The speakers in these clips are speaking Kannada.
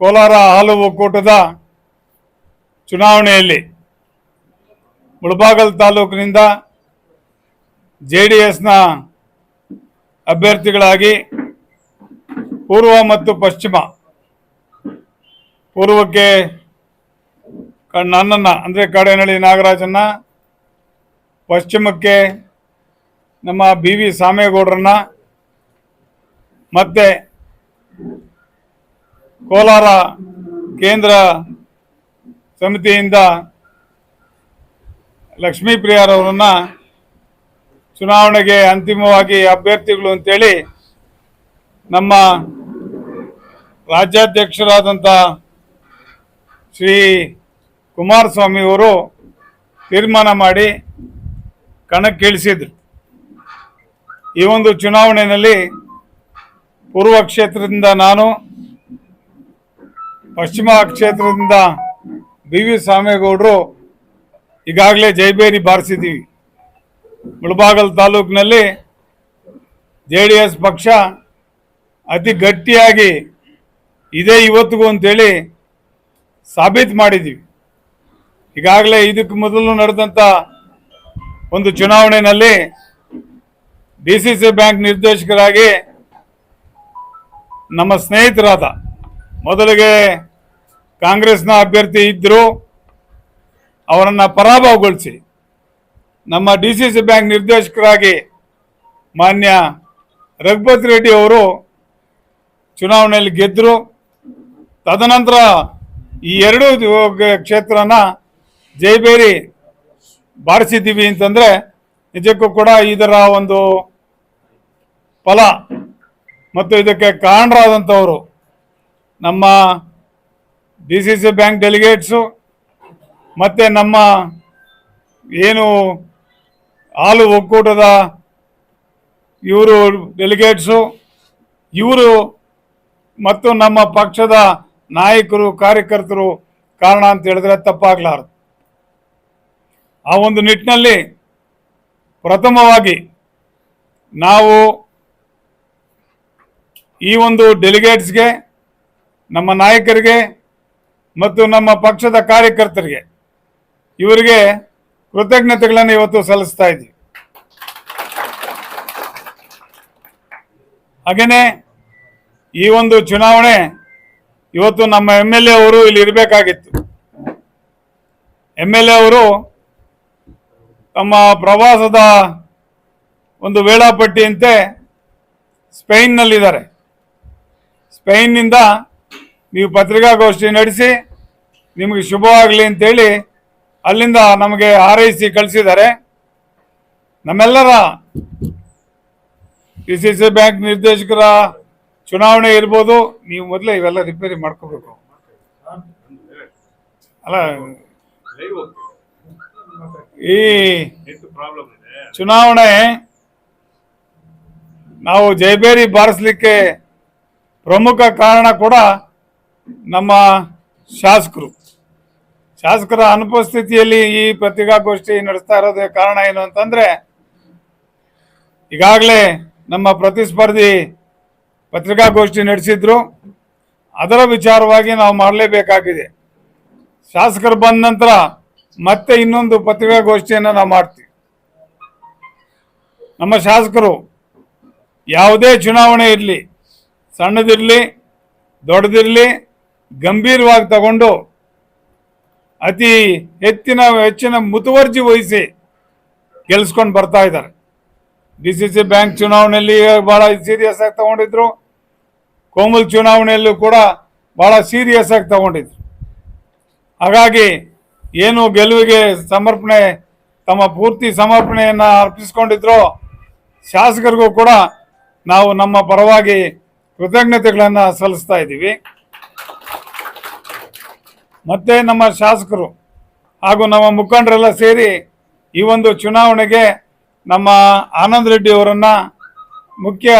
ಕೋಲಾರ ಹಾಲು ಒಕ್ಕೂಟದ ಚುನಾವಣೆಯಲ್ಲಿ ಮುಳಬಾಗಲ್ ತಾಲೂಕಿನಿಂದ ಜೆ ಡಿ ಎಸ್ನ ಅಭ್ಯರ್ಥಿಗಳಾಗಿ ಪೂರ್ವ ಮತ್ತು ಪಶ್ಚಿಮ, ಪೂರ್ವಕ್ಕೆ ನನ್ನನ್ನು, ಅಂದರೆ ಕಡೆನಳ್ಳಿ ನಾಗರಾಜನ್ನ, ಪಶ್ಚಿಮಕ್ಕೆ ನಮ್ಮ ಬಿ ವಿ ಸಾಮೇಗೌಡರನ್ನ ಮತ್ತೆ ಕೋಲಾರ ಕೇಂದ್ರ ಸಮಿತಿಯಿಂದ ಲಕ್ಷ್ಮೀ ಪ್ರಿಯಾರವರನ್ನ ಚುನಾವಣೆಗೆ ಅಂತಿಮವಾಗಿ ಅಭ್ಯರ್ಥಿಗಳು ಅಂತೇಳಿ ನಮ್ಮ ರಾಜ್ಯಾಧ್ಯಕ್ಷರಾದಂಥ ಶ್ರೀ ಕುಮಾರಸ್ವಾಮಿ ಅವರು ತೀರ್ಮಾನ ಮಾಡಿ ಕಣಕ್ಕಿಳಿಸಿದ್ರು. ಈ ಒಂದು ಚುನಾವಣೆಯಲ್ಲಿ ಪೂರ್ವ ಕ್ಷೇತ್ರದಿಂದ ನಾನು ಪಶ್ಚಿಮ ಕ್ಷೇತ್ರದಿಂದ ಬಿ ವಿ ಸ್ವಾಮೇಗೌಡರು ಈಗಾಗಲೇ ಜೈಬೇರಿ ಬಾರಿಸಿದ್ದೀವಿ. ಮುಳಬಾಗಲ್ ತಾಲೂಕಿನಲ್ಲಿ ಜೆ ಡಿ ಎಸ್ ಪಕ್ಷ ಅತಿ ಗಟ್ಟಿಯಾಗಿ ಇದೇ ಇವತ್ತಿಗೂ ಅಂತೇಳಿ ಸಾಬೀತು ಮಾಡಿದ್ದೀವಿ. ಈಗಾಗಲೇ ಇದಕ್ಕೆ ಮೊದಲು ನಡೆದಂಥ ಒಂದು ಚುನಾವಣೆಯಲ್ಲಿ ಡಿ ಸಿ ಸಿ ಬ್ಯಾಂಕ್ ನಿರ್ದೇಶಕರಾಗಿ ನಮ್ಮ ಸ್ನೇಹಿತರಾದ ಮೊದಲಿಗೆ ಕಾಂಗ್ರೆಸ್ನ ಅಭ್ಯರ್ಥಿ ಇದ್ದರು ಅವರನ್ನು ಪರಾಭವಗೊಳಿಸಿ. ನಮ್ಮ ಡಿ ಸಿ ಸಿ ಬ್ಯಾಂಕ್ ನಿರ್ದೇಶಕರಾಗಿ ಮಾನ್ಯ ರಘುಪತಿ ರೆಡ್ಡಿ ಅವರು ಚುನಾವಣೆಯಲ್ಲಿ ಗೆದ್ದರು ತದನಂತರ ಈ ಎರಡು ಕ್ಷೇತ್ರನ ಜೈಬೇರಿ ಬಾರಿಸಿದ್ದೀವಿ ಅಂತಂದರೆ ನಿಜಕ್ಕೂ ಕೂಡ ಇದರ ಒಂದು ಫಲ. ಮತ್ತು ಇದಕ್ಕೆ ಕಾರಣರಾದಂಥವರು ನಮ್ಮ D C C bank delegates, ಮತ್ತು ನಮ್ಮ ಏನು ಹಾಲು ಒಕ್ಕೂಟದ ಇವರು ಡೆಲಿಗೇಟ್ಸು, ಇವರು ಮತ್ತು ನಮ್ಮ ಪಕ್ಷದ ನಾಯಕರು, ಕಾರ್ಯಕರ್ತರು ಕಾರಣ ಅಂತ ಹೇಳಿದ್ರೆ ತಪ್ಪಾಗಲಾರದು. ಆ ಒಂದು ನಿಟ್ಟಿನಲ್ಲಿ ಪ್ರಥಮವಾಗಿ ನಾವು ಈ ಒಂದು ಡೆಲಿಗೇಟ್ಸ್ಗೆ, ನಮ್ಮ ನಾಯಕರಿಗೆ ಮತ್ತು ನಮ್ಮ ಪಕ್ಷದ ಕಾರ್ಯಕರ್ತರಿಗೆ ಇವರಿಗೆ ಕೃತಜ್ಞತೆಗಳನ್ನು ಇವತ್ತು ಸಲ್ಲಿಸ್ತಾ ಇದ್ದೀವಿ. ಹಾಗೇನೆ ಈ ಒಂದು ಚುನಾವಣೆ ಇವತ್ತು ನಮ್ಮ ಎಂ ಎಲ್ ಎ ಅವರು ಇಲ್ಲಿ ಇರಬೇಕಾಗಿತ್ತು. ಎಂ ಎಲ್ ಎ ಅವರು ತಮ್ಮ ಪ್ರವಾಸದ ಒಂದು ವೇಳಾಪಟ್ಟಿಯಂತೆ ಸ್ಪೇನ್ನಲ್ಲಿದ್ದಾರೆ. ಸ್ಪೇನ್ನಿಂದ ನೀವು ಪತ್ರಿಕಾಗೋಷ್ಠಿ ನಡೆಸಿ ನಿಮಗೆ ಶುಭವಾಗಲಿ ಅಂತೇಳಿ ಅಲ್ಲಿಂದ ನಮಗೆ ಹಾರೈಸಿ ಕಳಿಸಿದ್ದಾರೆ. ನಮ್ಮೆಲ್ಲರ ಡಿ ಸಿ ಸಿ ಬ್ಯಾಂಕ್ ನಿರ್ದೇಶಕರ ಚುನಾವಣೆ ಇರ್ಬೋದು, ನೀವು ಮೊದಲೇ ಇವೆಲ್ಲ ರಿಪೇರಿ ಮಾಡ್ಕೋಬೇಕು. ಅಲ್ಲ, ಈ ಚುನಾವಣೆ ನಾವು ಜೈಬೇರಿ ಬಾರಿಸ್ಲಿಕ್ಕೆ ಪ್ರಮುಖ ಕಾರಣ ಕೂಡ ನಮ್ಮ ಶಾಸಕರು. ಶಾಸಕರ ಅನುಪಸ್ಥಿತಿಯಲ್ಲಿ ಈ ಪತ್ರಿಕಾಗೋಷ್ಠಿ ನಡೆಸ್ತಾ ಇರೋದೇ ಕಾರಣ ಏನು ಅಂತಂದ್ರೆ, ಈಗಾಗಲೇ ನಮ್ಮ ಪ್ರತಿಸ್ಪರ್ಧಿ ಪತ್ರಿಕಾಗೋಷ್ಠಿ ನಡೆಸಿದ್ರು. ಅದರ ವಿಚಾರವಾಗಿ ನಾವು ಮಾಡಲೇಬೇಕಾಗಿದೆ. ಶಾಸಕರು ಬಂದ ನಂತರ ಮತ್ತೆ ಇನ್ನೊಂದು ಪತ್ರಿಕಾಗೋಷ್ಠಿಯನ್ನು ನಾವು ಮಾಡ್ತೀವಿ. ನಮ್ಮ ಶಾಸಕರು ಯಾವುದೇ ಚುನಾವಣೆ ಇರಲಿ, ಸಣ್ಣದಿರಲಿ, ದೊಡ್ಡದಿರಲಿ, ಗಂಭೀರವಾಗಿ ತಗೊಂಡು ಅತಿ ಹೆಚ್ಚಿನ ಹೆಚ್ಚಿನ ಮುತುವರ್ಜಿ ವಹಿಸಿ ಗೆಲ್ಸ್ಕೊಂಡು ಬರ್ತಾ ಇದ್ದಾರೆ. ಡಿ ಸಿ ಸಿ ಬ್ಯಾಂಕ್ ಚುನಾವಣೆಯಲ್ಲಿ ಬಹಳ ಸೀರಿಯಸ್ ಆಗಿ ತಗೊಂಡಿದ್ರು. ಕೋಮಲ್ ಚುನಾವಣೆಯಲ್ಲೂ ಕೂಡ ಬಹಳ ಸೀರಿಯಸ್ ಆಗಿ ತಗೊಂಡಿದ್ರು. ಹಾಗಾಗಿ ಏನು ಗೆಲುವಿಗೆ ಸಮರ್ಪಣೆ, ತಮ್ಮ ಪೂರ್ತಿ ಸಮರ್ಪಣೆಯನ್ನು ಅರ್ಪಿಸ್ಕೊಂಡಿದ್ರು ಶಾಸಕರಿಗೂ ಕೂಡ ನಾವು ನಮ್ಮ ಪರವಾಗಿ ಕೃತಜ್ಞತೆಗಳನ್ನು ಸಲ್ಲಿಸ್ತಾ ಇದ್ದೀವಿ. ಮತ್ತೆ ನಮ್ಮ ಶಾಸಕರು ಹಾಗೂ ನಮ್ಮ ಮುಖಂಡರೆಲ್ಲ ಸೇರಿ ಈ ಒಂದು ಚುನಾವಣೆಗೆ ನಮ್ಮ ಆನಂದ್ ರೆಡ್ಡಿ ಅವರನ್ನ ಮುಖ್ಯ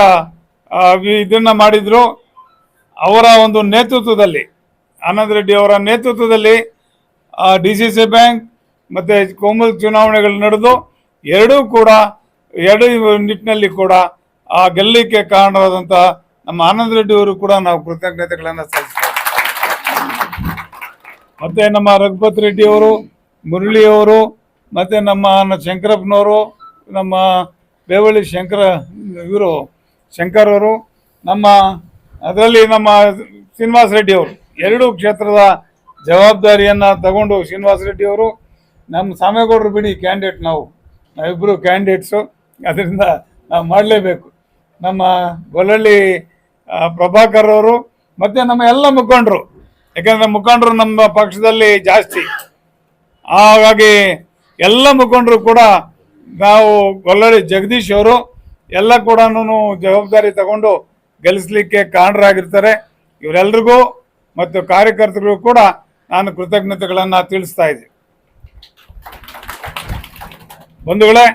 ಇದನ್ನ ಮಾಡಿದ್ರು. ಅವರ ಒಂದು ನೇತೃತ್ವದಲ್ಲಿ, ಆನಂದ್ ರೆಡ್ಡಿ ಅವರ ನೇತೃತ್ವದಲ್ಲಿ ಡಿ ಸಿ ಸಿ ಬ್ಯಾಂಕ್ ಮತ್ತು ಕೋಮಲ್ ಚುನಾವಣೆಗಳು ನಡೆದು ಎರಡೂ ಕೂಡ, ಎರಡು ನಿಟ್ಟಿನಲ್ಲಿ ಕೂಡ ಆ ಗೆಲ್ಲಲಿಕ್ಕೆ ಕಾರಣವಾದಂತಹ ನಮ್ಮ ಆನಂದ್ ರೆಡ್ಡಿ ಅವರು ಕೂಡ ನಾವು ಕೃತಜ್ಞತೆಗಳನ್ನು ಸಲ್ಲಿಸ್ತೇವೆ. ಮತ್ತೆ ನಮ್ಮ ರಘುಪತ್ ಮುರಳಿ ಅವರು, ಮತ್ತೆ ನಮ್ಮ ಶಂಕರಪ್ಪನವರು, ನಮ್ಮ ಬೇವಳ್ಳಿ ಶಂಕರ, ಇವರು, ಶಂಕರ್ ಅವರು, ನಮ್ಮ ಅದರಲ್ಲಿ ನಮ್ಮ ಶ್ರೀನಿವಾಸ ರೆಡ್ಡಿ ಅವರು. ಎರಡೂ ಕ್ಷೇತ್ರದ ಜವಾಬ್ದಾರಿಯನ್ನ ತಗೊಂಡು ಶ್ರೀನಿವಾಸ ರೆಡ್ಡಿ ಅವರು, ನಮ್ಮ ಸಾಮೇಗೌಡರು ಬಿಡಿ ಕ್ಯಾಂಡಿಡೇಟ್ ನಾವು. ನಾವಿಬ್ಬರು ಕ್ಯಾಂಡಿಡೇಟ್ಸು ಅದರಿಂದ ನಾವು ಮಾಡಲೇಬೇಕು. ನಮ್ಮ ಗೊಲ್ಲಳ್ಳಿ ಪ್ರಭಾಕರ್ ಅವರು, ಮತ್ತು ನಮ್ಮ ಎಲ್ಲ ಮುಖಂಡರು. ಯಾಕಂದ್ರೆ ಮುಖಂಡರು ನಮ್ಮ ಪಕ್ಷದಲ್ಲಿ ಜಾಸ್ತಿ. ಹಾಗಾಗಿ ಎಲ್ಲ ಮುಖಂಡರು ಕೂಡ ನಾವು ಗೊಲ್ಲಡಿ ಜಗದೀಶ್ ಅವರು ಎಲ್ಲ ಕೂಡ ಜವಾಬ್ದಾರಿ ತಗೊಂಡು ಗೆಲ್ಲಿಸ್ಲಿಕ್ಕೆ ಕಾರಣರಾಗಿರ್ತಾರೆ. ಇವರೆಲ್ರಿಗೂ ಮತ್ತು ಕಾರ್ಯಕರ್ತರಿಗೂ ಕೂಡ ನಾನು ಕೃತಜ್ಞತೆಗಳನ್ನು ತಿಳಿಸ್ತಾ ಇದ್ದೀನಿ. ಬಂಧುಗಳೇ,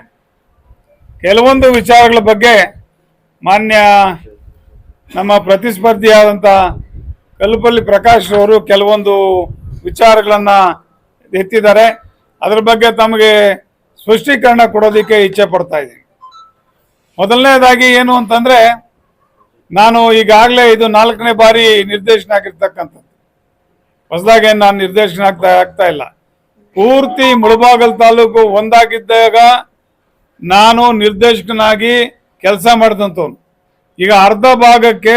ಕೆಲವೊಂದು ವಿಚಾರಗಳ ಬಗ್ಗೆ ಮಾನ್ಯ ನಮ್ಮ ಪ್ರತಿಸ್ಪರ್ಧಿಯಾದಂಥ ಕಲ್ಪಲ್ಲಿ ಪ್ರಕಾಶ್ ಅವರು ಕೆಲವೊಂದು ವಿಚಾರಗಳನ್ನ ಎತ್ತಿದ್ದಾರೆ. ಅದರ ಬಗ್ಗೆ ತಮಗೆ ಸ್ಪಷ್ಟೀಕರಣ ಕೊಡೋದಕ್ಕೆ ಇಚ್ಛೆ ಪಡ್ತಾ ಇದ್ದೀನಿ. ಮೊದಲನೇದಾಗಿ ಏನು ಅಂತಂದ್ರೆ, ನಾನು ಈಗಾಗಲೇ ಇದು ನಾಲ್ಕನೇ ಬಾರಿ ನಿರ್ದೇಶನ ಆಗಿರ್ತಕ್ಕಂಥದ್ದು. ಹೊಸದಾಗಿ ನಾನು ನಿರ್ದೇಶನ ಆಗ್ತಾ ಆಗ್ತಾ ಇಲ್ಲ. ಪೂರ್ತಿ ಮುಳಬಾಗಲ್ ತಾಲೂಕು ಒಂದಾಗಿದ್ದಾಗ ನಾನು ನಿರ್ದೇಶಕನಾಗಿ ಕೆಲಸ ಮಾಡಿದಂಥವ್ನು ಈಗ ಅರ್ಧ ಭಾಗಕ್ಕೆ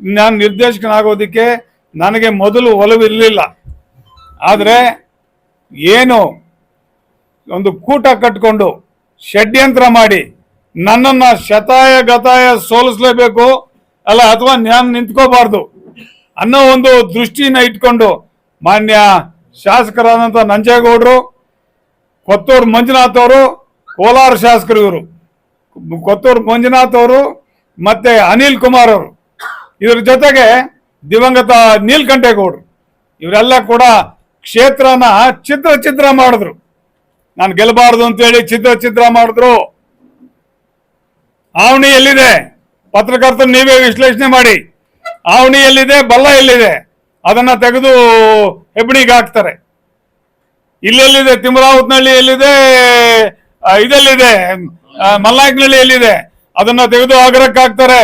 ನಾನು ನಿರ್ದೇಶಕನಾಗೋದಕ್ಕೆ ನನಗೆ ಮೊದಲು ಒಲವಿರಲಿಲ್ಲ. ಆದರೆ ಏನು ಒಂದು ಕೂಟ ಕಟ್ಕೊಂಡು ಷಡ್ಯಂತ್ರ ಮಾಡಿ ನನ್ನನ್ನು ಶತಾಯ ಗತಾಯ ಸೋಲಿಸ್ಲೇಬೇಕು ಅಲ್ಲ ಅಥವಾ ನಾನು ನಿಂತ್ಕೋಬಾರ್ದು ಅನ್ನೋ ಒಂದು ದೃಷ್ಟಿನ ಇಟ್ಕೊಂಡು ಮಾನ್ಯ ಶಾಸಕರಾದಂಥ ನಂಜೇಗೌಡರು, ಕೊತ್ತೂರು ಮಂಜುನಾಥ್ ಅವರು, ಕೋಲಾರ ಶಾಸಕರು ಇವರು. ಕೊತ್ತೂರು ಮಂಜುನಾಥ್ ಅವರು ಮತ್ತೆ ಅನಿಲ್ ಕುಮಾರ್ ಅವರು. ಇದ್ರ ಜೊತೆಗೆ ದಿವಂಗತ ನೀಲ್ಕಂಠೇಗೌಡರು, ಇವರೆಲ್ಲ ಕೂಡ ಕ್ಷೇತ್ರನ ಚಿತ್ರ ಚಿತ್ರ ಮಾಡಿದ್ರು. ನಾನು ಗೆಲ್ಲಬಾರ್ದು ಅಂತೇಳಿ ಚಿತ್ರ ಚಿತ್ರ ಮಾಡಿದ್ರು. ಆವಣಿ ಎಲ್ಲಿದೆ? ಪತ್ರಕರ್ತರು ನೀವೇ ವಿಶ್ಲೇಷಣೆ ಮಾಡಿ. ಆವಣಿ ಎಲ್ಲಿದೆ? ಬಲ್ಲ ಎಲ್ಲಿದೆ? ಅದನ್ನ ತೆಗೆದು ಹೆಬ್ಬಣಿಗೆ ಹಾಕ್ತಾರೆ. ಇಲ್ಲೆಲ್ಲಿದೆ? ತಿಮ್ರಾವತ್ನಹಳ್ಳಿ ಎಲ್ಲಿದೆ? ಇದೆಲ್ಲಿದೆ? ಮಲ್ನಾಯಕನಹಳ್ಳಿ ಎಲ್ಲಿದೆ? ಅದನ್ನ ತೆಗೆದು ಆಗ್ರಕ್ಕೆ ಹಾಕ್ತಾರೆ.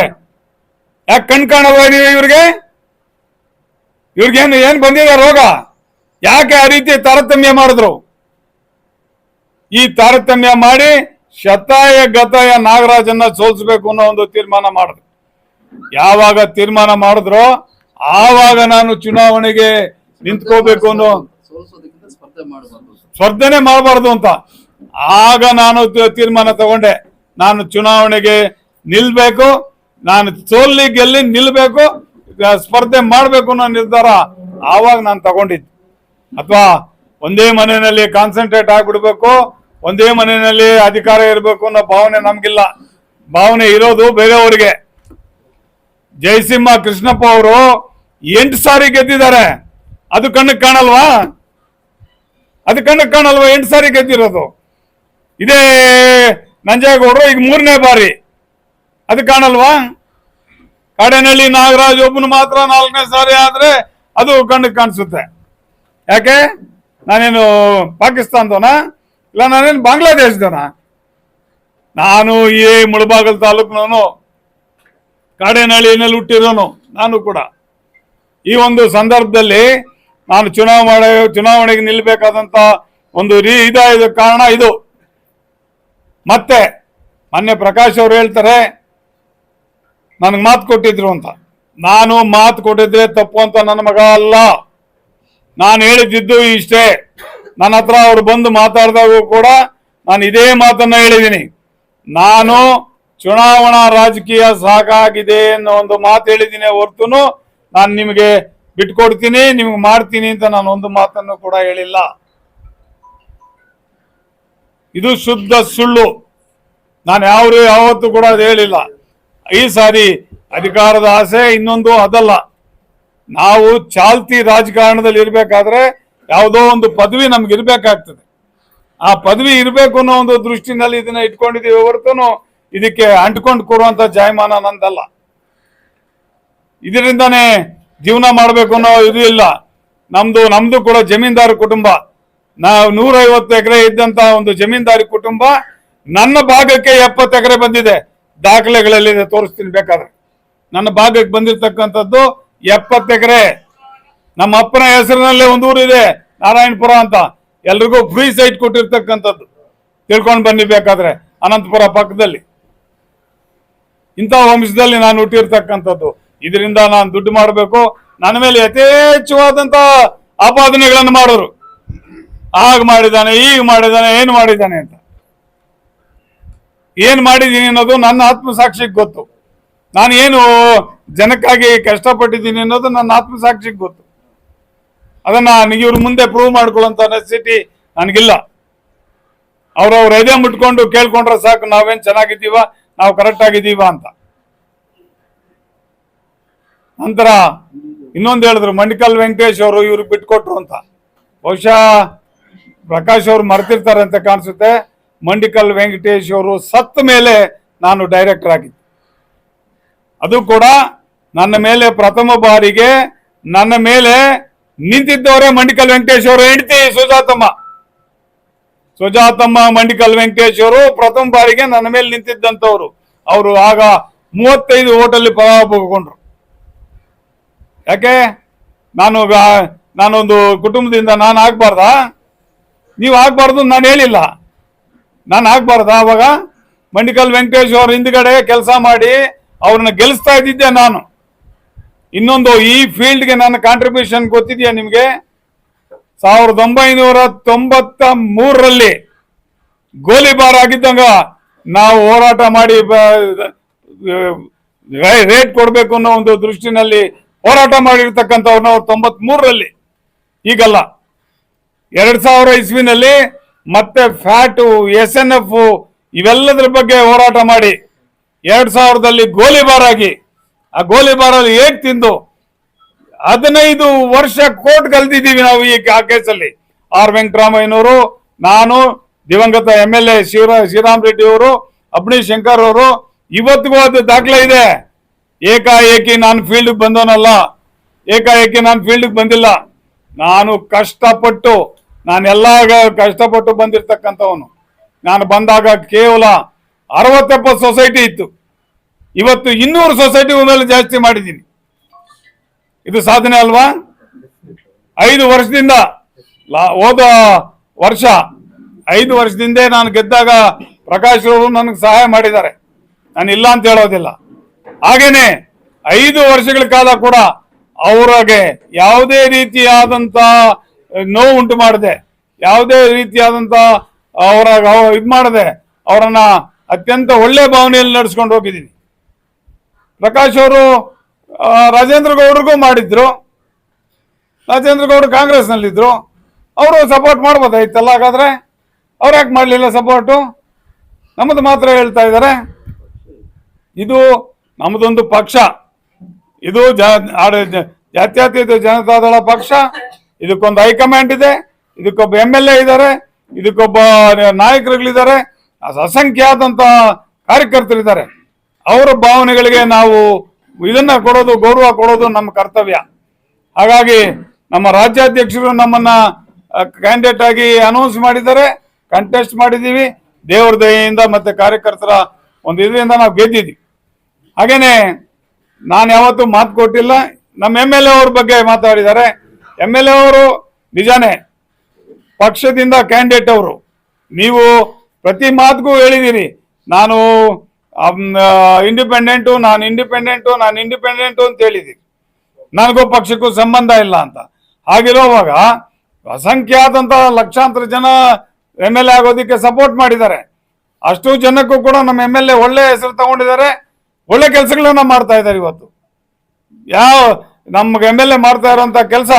ಯಾಕೆ ಕಣ್ ಕಾಣಲ್ವಾ ನೀವು ಇವ್ರಿಗೆ? ಇವ್ರಿಗೇನು ಏನ್ ಬಂದಿದೆ ರೋಗ? ಯಾಕೆ ಆ ರೀತಿ ತಾರತಮ್ಯ ಮಾಡಿದ್ರು? ಈ ತಾರತಮ್ಯ ಮಾಡಿ ಶತಾಯ ಗತಾಯ ನಾಗರಾಜನ್ನ ಸೋಲ್ಸ್ಬೇಕು ಅನ್ನೋ ಒಂದು ತೀರ್ಮಾನ ಮಾಡಿದ್ರು. ಯಾವಾಗ ತೀರ್ಮಾನ ಮಾಡಿದ್ರು ಆವಾಗ ನಾನು ಚುನಾವಣೆಗೆ ನಿಂತ್ಕೋಬೇಕು ಅನ್ನೋ ಸ್ಪರ್ಧೆನೆ ಮಾಡಬಾರ್ದು ಅಂತ. ಆಗ ನಾನು ತೀರ್ಮಾನ ತಗೊಂಡೆ. ನಾನು ಚುನಾವಣೆಗೆ ನಿಲ್ಬೇಕು. ನಾನು ಸೋಲ್ಲಿ ಗೆಲ್ಲಿ ನಿಲ್ಬೇಕು ಸ್ಪರ್ಧೆ ಮಾಡಬೇಕು ಅನ್ನೋ ನಿರ್ಧಾರ ಆವಾಗ ನಾನು ತಗೊಂಡಿದ್ದೆ. ಅಥವಾ ಒಂದೇ ಮನೆಯಲ್ಲಿ ಕಾನ್ಸಂಟ್ರೇಟ್ ಆಗಿಬಿಡ್ಬೇಕು, ಒಂದೇ ಮನೆಯಲ್ಲಿ ಅಧಿಕಾರ ಇರಬೇಕು ಅನ್ನೋ ಭಾವನೆ ನಮಗಿಲ್ಲ. ಭಾವನೆ ಇರೋದು ಬೇರೆಯವರಿಗೆ. ಜಯಸಿಂಹ ಕೃಷ್ಣಪ್ಪ ಅವರು ಎಂಟು ಸಾರಿ ಗೆದ್ದಿದ್ದಾರೆ. ಅದು ಕಣ್ಣಿಗೆ ಕಾಣಲ್ವಾ? ಅದು ಕಣ್ಣಿಗೆ ಕಾಣಲ್ವಾ ಎಂಟು ಸಾರಿ ಗೆದ್ದಿರೋದು? ಇದೇ ನಂಜೇಗೌಡರು ಈಗ ಮೂರನೇ ಬಾರಿ. ಅದು ಕಾಣಲ್ವಾ? ಕಾಡನಹಳ್ಳಿ ನಾಗರಾಜ್ ಒಬ್ಬನು ಮಾತ್ರ ನಾಲ್ಕನೇ ಸಾರಿ ಆದ್ರೆ ಅದು ಕಣ್ಣಿಗೆ ಕಾಣಿಸುತ್ತೆ. ಯಾಕೆ? ನಾನೇನು ಪಾಕಿಸ್ತಾನದವನ? ಇಲ್ಲ, ನಾನೇನು ಬಾಂಗ್ಲಾದೇಶದವನ? ನಾನು ಈ ಮುಳಬಾಗಲ್ ತಾಲೂಕಿನವನು. ಕಾಡೇನಹಳ್ಳಿನಲ್ಲಿ ಹುಟ್ಟಿರೋನು ನಾನು ಕೂಡ. ಈ ಒಂದು ಸಂದರ್ಭದಲ್ಲಿ ನಾನು ಚುನಾವಣೆ ಚುನಾವಣೆಗೆ ನಿಲ್ಲಬೇಕಾದಂತ ಒಂದು ರೀ ಇದ ಕಾರಣ ಇದು. ಮತ್ತೆ, ಮೊನ್ನೆ ಪ್ರಕಾಶ್ ಅವರು ಹೇಳ್ತಾರೆ ನನಗೆ ಮಾತು ಕೊಟ್ಟಿದ್ರು ಅಂತ. ನಾನು ಮಾತು ಕೊಟ್ಟಿದ್ರೆ ತಪ್ಪು ಅಂತ ನನ್ನ ಮಗ ಅಲ್ಲ. ನಾನು ಹೇಳಿದ್ದು ಇಷ್ಟೇ. ನನ್ನ ಹತ್ರ ಅವ್ರು ಬಂದು ಮಾತಾಡಿದಾಗೂ ಕೂಡ ನಾನು ಇದೇ ಮಾತನ್ನ ಹೇಳಿದ್ದೀನಿ ನಾನು ಚುನಾವಣಾ ರಾಜಕೀಯ ಸಾಕಾಗಿದೆ ಅನ್ನೋ ಒಂದು ಮಾತು ಹೇಳಿದ್ದೀನಿ ಹೊರತು ನಾನು ನಿಮಗೆ ಬಿಟ್ಕೊಡ್ತೀನಿ, ನಿಮ್ಗೆ ಮಾಡ್ತೀನಿ ಅಂತ ನಾನು ಒಂದು ಮಾತನ್ನು ಕೂಡ ಹೇಳಿಲ್ಲ. ಇದು ಶುದ್ಧ ಸುಳ್ಳು. ನಾನು ಯಾವ ಯಾವತ್ತೂ ಕೂಡ ಅದು ಹೇಳಿಲ್ಲ. ಈ ಸಾರಿ ಅಧಿಕಾರದ ಆಸೆ ಇನ್ನೊಂದು ಅದಲ್ಲ. ನಾವು ಚಾಲ್ತಿ ರಾಜಕಾರಣದಲ್ಲಿ ಇರಬೇಕಾದ್ರೆ ಯಾವುದೋ ಒಂದು ಪದವಿ ನಮ್ಗೆ ಇರಬೇಕಾಗ್ತದೆ. ಆ ಪದವಿ ಇರಬೇಕು ಅನ್ನೋ ಒಂದು ದೃಷ್ಟಿನಲ್ಲಿ ಇದನ್ನ ಇಟ್ಕೊಂಡಿದ್ದೀವಿ ಹೊರತುನು ಇದಕ್ಕೆ ಅಂಟ್ಕೊಂಡು ಕೊಡುವಂತ ಜಾಯಮಾನ ನಂದಲ್ಲ. ಇದರಿಂದಾನೇ ಜೀವನ ಮಾಡಬೇಕು ಅನ್ನೋ ಇದು ಇಲ್ಲ. ನಮ್ದು ನಮ್ದು ಕೂಡ ಜಮೀನ್ದಾರ ಕುಟುಂಬ. ನಾವು ನೂರೈವತ್ತು ಎಕರೆ ಇದ್ದಂತ ಒಂದು ಜಮೀನ್ದಾರಿ ಕುಟುಂಬ ನನ್ನ ಭಾಗಕ್ಕೆ ಎಪ್ಪತ್ತು ಎಕರೆ ಬಂದಿದೆ. ದಾಖಲೆಗಳಲ್ಲಿದೆ ತೋರಿಸ್ತೀನಿ ಬೇಕಾದ್ರೆ. ನನ್ನ ಭಾಗಕ್ಕೆ ಬಂದಿರತಕ್ಕಂಥದ್ದು ಎಪ್ಪತ್ತು ಎಕರೆ. ನಮ್ಮ ಅಪ್ಪನ ಹೆಸರಿನಲ್ಲೇ ಒಂದು ಊರಿದೆ ನಾರಾಯಣಪುರ ಅಂತ. ಎಲ್ರಿಗೂ ಫ್ರೀ ಸೈಟ್ ಕೊಟ್ಟಿರ್ತಕ್ಕಂಥದ್ದು. ತಿಳ್ಕೊಂಡು ಬನ್ನಿ ಬೇಕಾದ್ರೆ, ಅನಂತಪುರ ಪಕ್ಕದಲ್ಲಿ. ಇಂಥ ವಂಶದಲ್ಲಿ ನಾನು ಹುಟ್ಟಿರ್ತಕ್ಕಂಥದ್ದು. ಇದರಿಂದ ನಾನು ದುಡ್ಡು ಮಾಡಬೇಕು. ನನ್ನ ಮೇಲೆ ಯಥೇಚ್ಛವಾದಂಥ ಆಪಾದನೆಗಳನ್ನು ಮಾಡೋರು. ಆಗ ಮಾಡಿದ್ದಾನೆ ಈಗ ಮಾಡಿದ್ದಾನೆ ಏನು ಮಾಡಿದ್ದಾನೆ ಅಂತ. ಏನ್ ಮಾಡಿದ್ದೀನಿ ಅನ್ನೋದು ನನ್ನ ಆತ್ಮಸಾಕ್ಷಿಗೆ ಗೊತ್ತು. ನಾನು ಏನು ಜನಕ್ಕಾಗಿ ಕಷ್ಟಪಟ್ಟಿದ್ದೀನಿ ಅನ್ನೋದು ನನ್ನ ಆತ್ಮಸಾಕ್ಷಿಗೆ ಗೊತ್ತು. ಅದನ್ನ ಇವ್ರ ಮುಂದೆ ಪ್ರೂವ್ ಮಾಡ್ಕೊಳ್ಳೋಂತ ನೆಸಿಟಿ ನನಗಿಲ್ಲ. ಅವ್ರವ್ರ ಎದೆ ಮುಟ್ಕೊಂಡು ಕೇಳ್ಕೊಂಡ್ರೆ ಸಾಕು, ನಾವೇನ್ ಚೆನ್ನಾಗಿದ್ದೀವ, ನಾವು ಕರೆಕ್ಟ್ ಆಗಿದ್ದೀವ ಅಂತ. ನಂತರ ಇನ್ನೊಂದು ಹೇಳಿದ್ರು ಮಂಡಿಕಲ್ ವೆಂಕಟೇಶ್ ಅವರು ಇವ್ರಿಗೆ ಬಿಟ್ಕೊಟ್ರು ಅಂತ. ಬಹುಶಃ ಪ್ರಕಾಶ್ ಅವ್ರು ಮರ್ತಿರ್ತಾರೆ ಅಂತ ಕಾಣಿಸುತ್ತೆ. ಮಂಡಿಕಲ್ ವೆಂಕಟೇಶ್ ಅವರು ಸತ್ತ ಮೇಲೆ ನಾನು ಡೈರೆಕ್ಟರ್ ಆಗಿದ್ದೆ. ಅದು ಕೂಡ ನನ್ನ ಮೇಲೆ ಪ್ರಥಮ ಬಾರಿಗೆ ನನ್ನ ಮೇಲೆ ನಿಂತಿದ್ದವರೇ ಮಂಡಿಕಲ್ ವೆಂಕಟೇಶ್ ಅವರು. ಹೆಂಡತಿ ಸುಜಾತಮ್ಮ. ಸುಜಾತಮ್ಮ, ಮಂಡಿಕಲ್ ವೆಂಕಟೇಶ್ ಅವರು ಪ್ರಥಮ ಬಾರಿಗೆ ನನ್ನ ಮೇಲೆ ನಿಂತಿದ್ದಂಥವ್ರು. ಅವರು ಆಗ ಮೂವತ್ತೈದು ಓಟಲ್ಲಿ ಪರಾಭವಗೊಂಡ್ರು ಯಾಕೆ? ನಾನು ನಾನೊಂದು ಕುಟುಂಬದಿಂದ ನಾನು ಆಗ್ಬಾರ್ದಾ? ನೀವು ಆಗ್ಬಾರ್ದು ನಾನು ಹೇಳಿಲ್ಲ. ನಾನು ಆಗ್ಬಾರ್ದಾ. ಅವಾಗ ಮಂಡಿಕಲ್ ವೆಂಕಟೇಶ್ ಅವ್ರ ಹಿಂದ್ಗಡೆ ಕೆಲಸ ಮಾಡಿ ಅವ್ರನ್ನ ಗೆಲ್ಲಿಸ್ತಾ ಇದ್ದಿದ್ದೆ ನಾನು. ಇನ್ನೊಂದು ಈ ಫೀಲ್ಡ್ಗೆ ನನ್ನ ಕಾಂಟ್ರಿಬ್ಯೂಷನ್ ಗೊತ್ತಿದೆಯಾ ನಿಮಗೆ? ಸಾವಿರದ ಒಂಬೈನೂರ ತೊಂಬತ್ತ ಮೂರರಲ್ಲಿ ಗೋಲಿಬಾರ್ ಆಗಿದ್ದಂಗ ನಾವು ಹೋರಾಟ ಮಾಡಿ ರೇಟ್ ಕೊಡಬೇಕು ಅನ್ನೋ ಒಂದು ದೃಷ್ಟಿನಲ್ಲಿ ಹೋರಾಟ ಮಾಡಿರ್ತಕ್ಕಂಥವ್ರನ್ನ ಅವ್ರು ತೊಂಬತ್ ಮೂರರಲ್ಲಿ ಈಗಲ್ಲ. ಎರಡು ಸಾವಿರ ಇಸ್ವಿನಲ್ಲಿ ಮತ್ತೆ ಫ್ಯಾಟು ಎಸ್ ಎನ್ ಎಫ್ ಇವೆಲ್ಲದರ ಬಗ್ಗೆ ಹೋರಾಟ ಮಾಡಿ ಎರಡ್ ಸಾವಿರದಲ್ಲಿ ಗೋಲಿಬಾರ್ ಆಗಿ. ಆ ಗೋಲಿಬಾರಲ್ಲಿ ಹೇಗ್ ತಿಂದು? ಹದಿನೈದು ವರ್ಷ ಕೋರ್ಟ್ ಕಲ್ತಿದ್ದೀವಿ ನಾವು ಈ ಆ ಕೇಸಲ್ಲಿ. ಆರ್ ವೆಂಕಟರಾಮಯ್ಯನವರು, ನಾನು, ದಿವಂಗತ ಎಂ ಎಲ್ ಎ ಶಿವರಾ ಶ್ರೀರಾಮ್ ರೆಡ್ಡಿ ಅವರು ಅಬ್ನಿ ಶಂಕರ್ ಅವರು, ಇವತ್ತಿಗೂ ಅದು ದಾಖಲೆ ಇದೆ. ಏಕಾಏಕಿ ನಾನು ಫೀಲ್ಡ್ ಬಂದವನಲ್ಲ. ಏಕಾಏಕಿ ನಾನು ಫೀಲ್ಡ್ ಬಂದಿಲ್ಲ. ನಾನು ಕಷ್ಟಪಟ್ಟು ನಾನೆಲ್ಲ ಕಷ್ಟಪಟ್ಟು ಬಂದಿರತಕ್ಕಂಥವನು. ನಾನು ಬಂದಾಗ ಕೇವಲ ಅರವತ್ತೆಪ್ಪತ್ತು ಸೊಸೈಟಿ ಇತ್ತು. ಇವತ್ತು ಇನ್ನೂರು ಸೊಸೈಟಿ ಮೇಲೆ ಜಾಸ್ತಿ ಮಾಡಿದ್ದೀನಿ. ಇದು ಸಾಧನೆ ಅಲ್ವಾ? ಐದು ವರ್ಷದಿಂದ ಲಾ- ಹೋದ ವರ್ಷ ಐದು ವರ್ಷದಿಂದ ನಾನು ಗೆದ್ದಾಗ ಪ್ರಕಾಶ್ ಅವರು ನನಗೆ ಸಹಾಯ ಮಾಡಿದ್ದಾರೆ. ನಾನು ಇಲ್ಲ ಅಂತ ಹೇಳೋದಿಲ್ಲ. ಹಾಗೇನೆ ಐದು ವರ್ಷಗಳ ಕಾಲ ಕೂಡ ಅವರಿಗೆ ಯಾವುದೇ ರೀತಿಯಾದಂತ ನೋವು ಉಂಟು ಮಾಡದೆ. ಯಾವುದೇ ರೀತಿಯಾದಂತ ಅವರ ಇದು ಮಾಡದೆ ಅವರನ್ನ ಅತ್ಯಂತ ಒಳ್ಳೆ ಭಾವನೆಯಲ್ಲಿ ನಡೆಸ್ಕೊಂಡು ಹೋಗಿದ್ದೀನಿ. ಪ್ರಕಾಶ್ ಅವರು ರಾಜೇಂದ್ರ ಗೌಡ್ರಿಗೂ ಮಾಡಿದ್ರು. ರಾಜೇಂದ್ರ ಗೌಡ್ರು ಕಾಂಗ್ರೆಸ್ನಲ್ಲಿದ್ರು. ಅವರು ಸಪೋರ್ಟ್ ಮಾಡ್ಬೋದಾಯ್ತಲ್ಲ, ಹಾಗಾದ್ರೆ ಅವ್ರು ಯಾಕೆ ಮಾಡಲಿಲ್ಲ ಸಪೋರ್ಟು ನಮ್ಮದು ಮಾತ್ರ ಹೇಳ್ತಾ ಇದ್ದಾರೆ. ಇದು ನಮ್ಮದೊಂದು ಪಕ್ಷ. ಇದು ಜಾತ್ಯತೀತ ಜನತಾದಳ ಪಕ್ಷ. ಇದಕ್ಕೊಂದು ಹೈಕಮಾಂಡ್ ಇದೆ, ಇದಕ್ಕೊಬ್ಬ ಎಂ ಎಲ್ ಎ ಇದ್ದಾರೆ, ಇದಕ್ಕೊಬ್ಬ ನಾಯಕರುಗಳಿದ್ದಾರೆ, ಅಸಂಖ್ಯಾತಂತ ಕಾರ್ಯಕರ್ತರಿದ್ದಾರೆ. ಅವರ ಭಾವನೆಗಳಿಗೆ ನಾವು ಇದನ್ನ ಕೊಡೋದು, ಗೌರವ ಕೊಡೋದು ನಮ್ಮ ಕರ್ತವ್ಯ. ಹಾಗಾಗಿ ನಮ್ಮ ರಾಜ್ಯಾಧ್ಯಕ್ಷರು ನಮ್ಮನ್ನ ಕ್ಯಾಂಡಿಡೇಟ್ ಆಗಿ ಅನೌನ್ಸ್ ಮಾಡಿದ್ದಾರೆ ಕಂಟೆಸ್ಟ್ ಮಾಡಿದ್ದೀವಿ. ದೇವರ ದಯೆಯಿಂದ ಮತ್ತೆ ಕಾರ್ಯಕರ್ತರ ಒಂದು ಇದರಿಂದ ನಾವು ಗೆದ್ದಿದ್ವಿ ಹಾಗೇನೆ, ನಾನು ಯಾವತ್ತೂ ಮಾತು ಕೊಟ್ಟಿಲ್ಲ. ನಮ್ಮ ಎಂ ಎಲ್ ಎ ಅವ್ರ ಬಗ್ಗೆ ಮಾತಾಡಿದ್ದಾರೆ. ಎಂ ಎಲ್ ಎ ಅವರು ನಿಜಾನೇ ಪಕ್ಷದಿಂದ ಕ್ಯಾಂಡಿಡೇಟ್ ಅವರು. ನೀವು ಪ್ರತಿ ಮಾತಿಗೂ ಹೇಳಿದ್ದೀರಿ ನಾನು ಇಂಡಿಪೆಂಡೆಂಟು ನಾನು ಇಂಡಿಪೆಂಡೆಂಟು ನಾನು ಇಂಡಿಪೆಂಡೆಂಟು ಅಂತ ಹೇಳಿದ್ದೀರಿ ನನಗೂ ಪಕ್ಷಕ್ಕೂ ಸಂಬಂಧ ಇಲ್ಲ ಅಂತ. ಹಾಗಿರುವಾಗ ಅಸಂಖ್ಯಾತಂತ ಲಕ್ಷಾಂತರ ಜನ ಎಂ ಎಲ್ ಎ ಆಗೋದಕ್ಕೆ ಸಪೋರ್ಟ್ ಮಾಡಿದ್ದಾರೆ. ಅಷ್ಟು ಜನಕ್ಕೂ ಕೂಡ ನಮ್ಮ ಎಂ ಎಲ್ ಎ ಒಳ್ಳೆ ಹೆಸರು ತಗೊಂಡಿದ್ದಾರೆ. ಒಳ್ಳೆ ಕೆಲಸಗಳನ್ನ ಮಾಡ್ತಾ ಇದ್ದಾರೆ ಇವತ್ತು. ಯಾವ, ನಮ್ಗೆ ಎಂ ಎಲ್ ಎ ಮಾಡ್ತಾ ಇರೋಂಥ ಕೆಲಸ